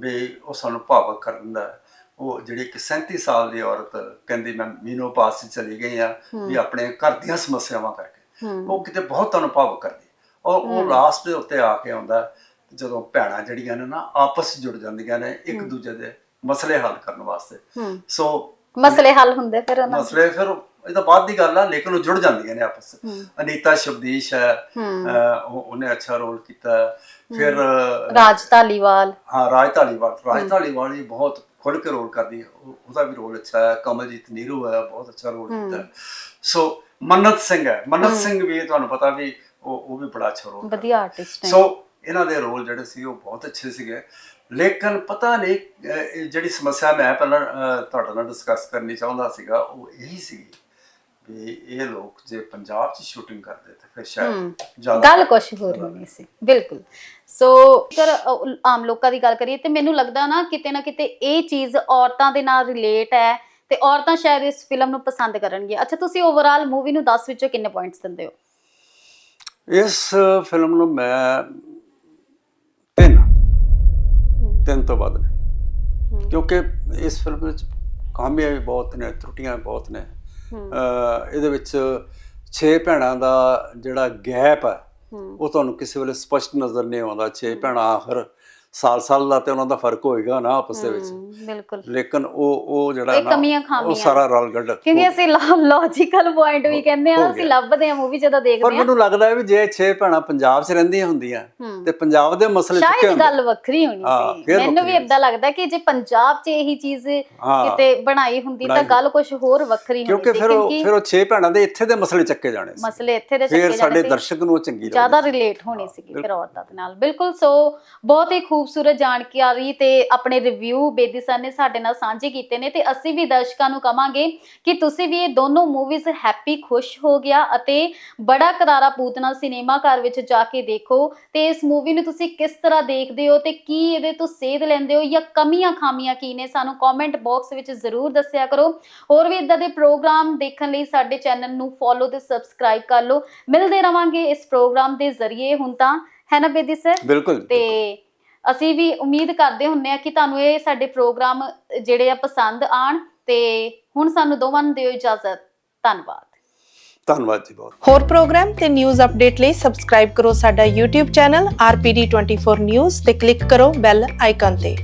ਵੀ ਉਹ ਸਾਨੂੰ ਭਾਵਕ ਕਰ ਦਿੰਦਾ। ਉਹ ਜਿਹੜੀ ਇੱਕ 37 ਸਾਲ ਦੀ ਔਰਤ ਕਹਿੰਦੀ ਮੈਂ ਮੀਨੋਪਾਸ 'ਚ ਚਲੀ ਗਈ ਆ ਵੀ ਆਪਣੇ ਘਰ ਦੀਆਂ ਸਮੱਸਿਆਵਾਂ ਕਰਕੇ। ਉਹ ਕਿਤੇ ਬਹੁਤ ਤੁਹਾਨੂੰ ਭਾਵਕ ਕਰਦੀ। ਔਰ ਉਹ ਲਾਸਟ ਦੇ ਉੱਤੇ ਆ ਕੇ ਆਉਂਦਾ ਜਦੋਂ ਭੈਣਾਂ ਜਿਹੜੀਆਂ ਨੇ ਨਾ ਆਪਸ ਜੁੜ ਜਾਂਦੀਆਂ ਨੇ ਇੱਕ ਦੂਜੇ ਦੇ ਮਸਲੇ ਹੱਲ ਕਰਨ ਵਾਸਤੇ। ਹੂੰ। ਸੋ ਮਸਲੇ ਹੱਲ ਹੁੰਦੇ ਫਿਰ ਉਹਨਾਂ। ਮਸਲੇ ਫਿਰ ਇਹ ਤਾਂ ਬਾਅਦ ਦੀ ਗੱਲ ਆ ਲੇਕਿਨ ਉਹ ਜੁੜ ਜਾਂਦੀਆਂ ਨੇ ਆਪਸ। ਹੂੰ। ਅਨੀਤਾ ਸ਼ਬਦੀਸ਼ ਹੈ ਹੂੰ। ਉਹਨੇ ਅੱਛਾ ਰੋਲ ਕੀਤਾ। ਹੈ। ਫਿਰ ਰਾਜ ਧਾਲੀਵਾਲ। ਹਾਂ ਰਾਜ ਧਾਲੀਵਾਲ। ਰਾਜ ਧਾਲੀਵਾਲ ਵੀ ਬਹੁਤ ਖੁੱਲ ਕੇ ਰੋਲ ਕਰਦੀ ਹੈ। ਉਹ- ਉਹਦਾ ਵੀ ਰੋਲ ਅੱਛਾ ਹੈ। ਕਮਲਜੀਤ ਨੀਰੂ ਹੈ ਬਹੁਤ ਅੱਛਾ ਰੋਲ ਕੀਤਾ। ਹੈ। ਸੋ ਮੰਨਤ ਸਿੰਘ ਹੈ। ਮੰਨਤ ਸਿੰਘ ਵੀ ਤੁਹਾਨੂੰ ਪਤਾ ਵੀ ਉਹ ਉਹ ਵੀ ਬੜਾ ਅੱਛਾ ਰੋਲ ਵਧੀਆ ਆਰਟਿਸਟ ਨੇ। ਸੋ ਇਹਨਾਂ ਦੇ ਰੋਲ ਜਿਹੜੇ ਸੀ ਉਹ ਬਹੁਤ ਅੱਛੇ ਸੀਗੇ। ਲੇਕਿਨ ਪਤਾ ਨਹੀਂ ਜਿਹੜੀ ਸਮੱਸਿਆ ਮੈਂ ਪਹਿਲਾਂ ਤੁਹਾਡੇ ਨਾਲ ਡਿਸਕਸ ਕਰਨੀ ਚਾਹੁੰਦਾ ਸੀਗਾ ਉਹ ਇਹੀ ਸੀ ਵੀ ਇਹ ਲੋਕ ਜੇ ਪੰਜਾਬ 'ਚ ਸ਼ੂਟਿੰਗ ਕਰਦੇ ਤਾਂ ਫਿਰ ਸ਼ਾਇਦ ਜ਼ਿਆਦਾ ਗੱਲ ਕੁਛ ਹੋਰ ਹੋਣੀ ਸੀ। ਬਿਲਕੁਲ। ਸੋ ਜੇਕਰ ਅ, ਆਮ ਲੋਕਾਂ ਦੀ ਗੱਲ ਕਰੀਏ ਤੇ ਮੈਨੂੰ ਲੱਗਦਾ ਨਾ ਕਿਤੇ ਨਾ ਕਿਤੇ ਇਹ ਚੀਜ਼ ਔਰਤਾਂ ਦੇ ਨਾਲ ਰਿਲੇਟ ਹੈ ਤੇ ਔਰਤਾਂ ਸ਼ਾਇਦ ਇਸ ਫਿਲਮ ਨੂੰ ਪਸੰਦ ਕਰਨਗੀਆਂ। ਅੱਛਾ ਤੁਸੀਂ ਓਵਰਆਲ ਮੂਵੀ ਨੂੰ 10 ਵਿੱਚੋਂ ਕਿੰਨੇ ਪੁਆਇੰਟਸ ਦਿੰਦੇ ਹੋ? ਇਸ ਫਿਲਮ ਨੂੰ ਮੈਂ ਤਿੰਨ ਤੋਂ ਵੱਧ ਨਹੀਂ ਕਿਉਂਕਿ ਇਸ ਫਿਲਮ ਵਿੱਚ ਕਾਮਯਾਬੀ ਬਹੁਤ ਨੇ ਤਰੁੱਟੀਆਂ ਬਹੁਤ ਨੇ। ਇਹਦੇ ਵਿੱਚ 6 ਭੈਣਾਂ ਦਾ ਜਿਹੜਾ ਗੈਪ ਹੈ ਉਹ ਤੁਹਾਨੂੰ ਕਿਸੇ ਵੇਲੇ ਸਪਸ਼ਟ ਨਜ਼ਰ ਨਹੀਂ ਆਉਂਦਾ 6 ਭੈਣਾਂ ਆਖਰ ਸਾਲ ਸਾਲ ਦਾ ਤੇ ਉਹਨਾਂ ਦਾ ਫ਼ਰਕ ਹੋਏਗਾ ਨਾ ਆਪਸ ਦੇ ਵਿੱਚ। ਬਿਲਕੁਲ। ਲੇਕਿਨ ਉਹ ਉਹ ਜਿਹੜਾ ਇਹ ਨਾ ਉਹ ਸਾਰਾ ਰਲ ਗੱਡ ਕਿਉਂਕਿ ਅਸੀਂ ਲੌਜੀਕਲ ਪੁਆਇੰਟ ਵੀ ਕਹਿੰਦੇ ਆ ਅਸੀਂ। ਲੱਭਦੇ ਆ ਮੂਵੀ ਜਦੋਂ ਪਰ ਦੇਖਦੇ ਆ ਮੈਨੂੰ ਲੱਗਦਾ ਹੈ ਵੀ ਜੇ ਛੇ ਭੈਣਾਂ ਪੰਜਾਬ 'ਚ ਰਹਿੰਦੀਆਂ ਹੁੰਦੀਆਂ। ਤੇ ਪੰਜਾਬ ਦੇ ਮਸਲੇ ਚੁੱਕੇ ਸ਼ਾਇਦ ਹੁੰਦੇ। ਗੱਲ ਵੱਖਰੀ ਹੋਣੀ ਸੀ। ਫਿਰ ਮੈਨੂੰ ਵੀ ਇਦਾਂ ਲੱਗਦਾ ਕਿ ਜੇ ਪੰਜਾਬ 'ਚ ਇਹੀ ਚੀਜ਼। ਕਿਤੇ ਬਣਾਈ ਹੁੰਦੀ ਤਾਂ ਗੱਲ ਕੁਝ ਹੋਰ ਵੱਖਰੀ ਹੋਣੀ ਕਿਉਂਕਿ ਸੀ ਫਿਰ ਉਹ ਫਿਰ ਉਹ ਛੇ ਭੈਣਾਂ ਦੇ ਇੱਥੇ ਦੇ ਮਸਲੇ ਚੱਕੇ ਜਾਣੇ ਸੀ। ਮਸਲੇ ਇੱਥੇ ਦੇ ਫਿਰ ਚੱਕੇ ਸਾਡੇ ਜਾਣੇ ਸੀ। ਦਰਸ਼ਕ ਨੂੰ ਉਹ ਚੰਗੀ ਲੱਗਦੀ ਜ਼ਿਆਦਾ ਰਿਲੇਟ ਹੋਣੀ ਸੀਗੀ ਫਿਰ ਔਰਤਾਂ ਦੇ ਨਾਲ। ਬਿਲਕੁਲ ਸੋ ਬਹੁਤ ਹੀ ਖੂਬਸੂਰਤ ਜਾਣਕਾਰੀ ਤੇ ਆਪਣੇ ਰਿਵਿਊ ਬੇਦੀ ਸਰ ਨੇ ਸਾਡੇ ਨਾਲ ਸਾਂਝੇ ਕੀਤੇ ਨੇ ਤੇ ਅਸੀਂ ਵੀ ਦਰਸ਼ਕਾਂ ਨੂੰ ਕਵਾਂਗੇ ਕਿ ਤੁਸੀਂ ਵੀ ਇਹ ਦੋਨੋਂ ਮੂਵੀਜ਼ ਹੈਪੀ ਖੁਸ਼ ਹੋ ਗਿਆ ਅਤੇ ਬੜਾ ਕਰਾਰਾ ਪੂਤਨਾ ਸਿਨੇਮਾ ਘਰ ਵਿੱਚ ਜਾ ਕੇ ਦੇਖੋ ਤੇ ਇਸ ਮੂਵੀ ਨੂੰ ਤੁਸੀਂ ਕਿਸ ਤਰ੍ਹਾਂ ਦੇਖਦੇ ਹੋ ਤੇ ਕੀ ਇਹਦੇ ਤੋਂ ਸੇਧ ਲੈਂਦੇ ਹੋ ਜਾਂ ਕਮੀਆਂ ਖਾਮੀਆਂ ਕੀ ਨੇ ਸਾਨੂੰ ਕਮੈਂਟ ਬਾਕਸ ਵਿੱਚ ਜ਼ਰੂਰ ਦੱਸਿਆ ਕਰੋ। ਹੋਰ ਵੀ ਇਦਾਂ ਦੇ ਪ੍ਰੋਗਰਾਮ ਦੇਖਣ ਲਈ ਸਾਡੇ ਚੈਨਲ ਨੂੰ ਫੋਲੋ ਤੇ ਸਬਸਕ੍ਰਾਈਬ ਕਰ ਲਓ। ਮਿਲਦੇ ਰਵਾਂਗੇ ਇਸ ਪ੍ਰੋਗਰਾਮ ਦੇ ਜ਼ਰੀਏ ਹੁਣ ਤਾਂ। ਹੈ ਨਾ ਬੇਦੀ ਸਰ ਬਿਲਕੁਲ ਤੇ ਅਸੀਂ ਵੀ ਉਮੀਦ ਕਰਦੇ ਹੁੰਨੇ ਆ ਕਿ ਤੁਹਾਨੂੰ ਇਹ ਸਾਡੇ ਪ੍ਰੋਗਰਾਮ ਜਿਹੜੇ ਆ ਪਸੰਦ ਆਣ ਤੇ ਹੁਣ ਸਾਨੂੰ ਦੋਵਾਂ ਨੂੰ ਦਿਓ ਇਜਾਜ਼ਤ। ਧੰਨਵਾਦ। ਧੰਨਵਾਦ ਜੀ ਬਹੁਤ। ਹੋਰ ਪ੍ਰੋਗਰਾਮ ਤੇ ਨਿਊਜ਼ ਅਪਡੇਟ ਲਈ ਸਬਸਕ੍ਰਾਈਬ ਕਰੋ ਸਾਡਾ YouTube ਚੈਨਲ RPD24 News ਤੇ ਕਲਿੱਕ ਕਰੋ ਬੈਲ ਆਈਕਨ ਤੇ।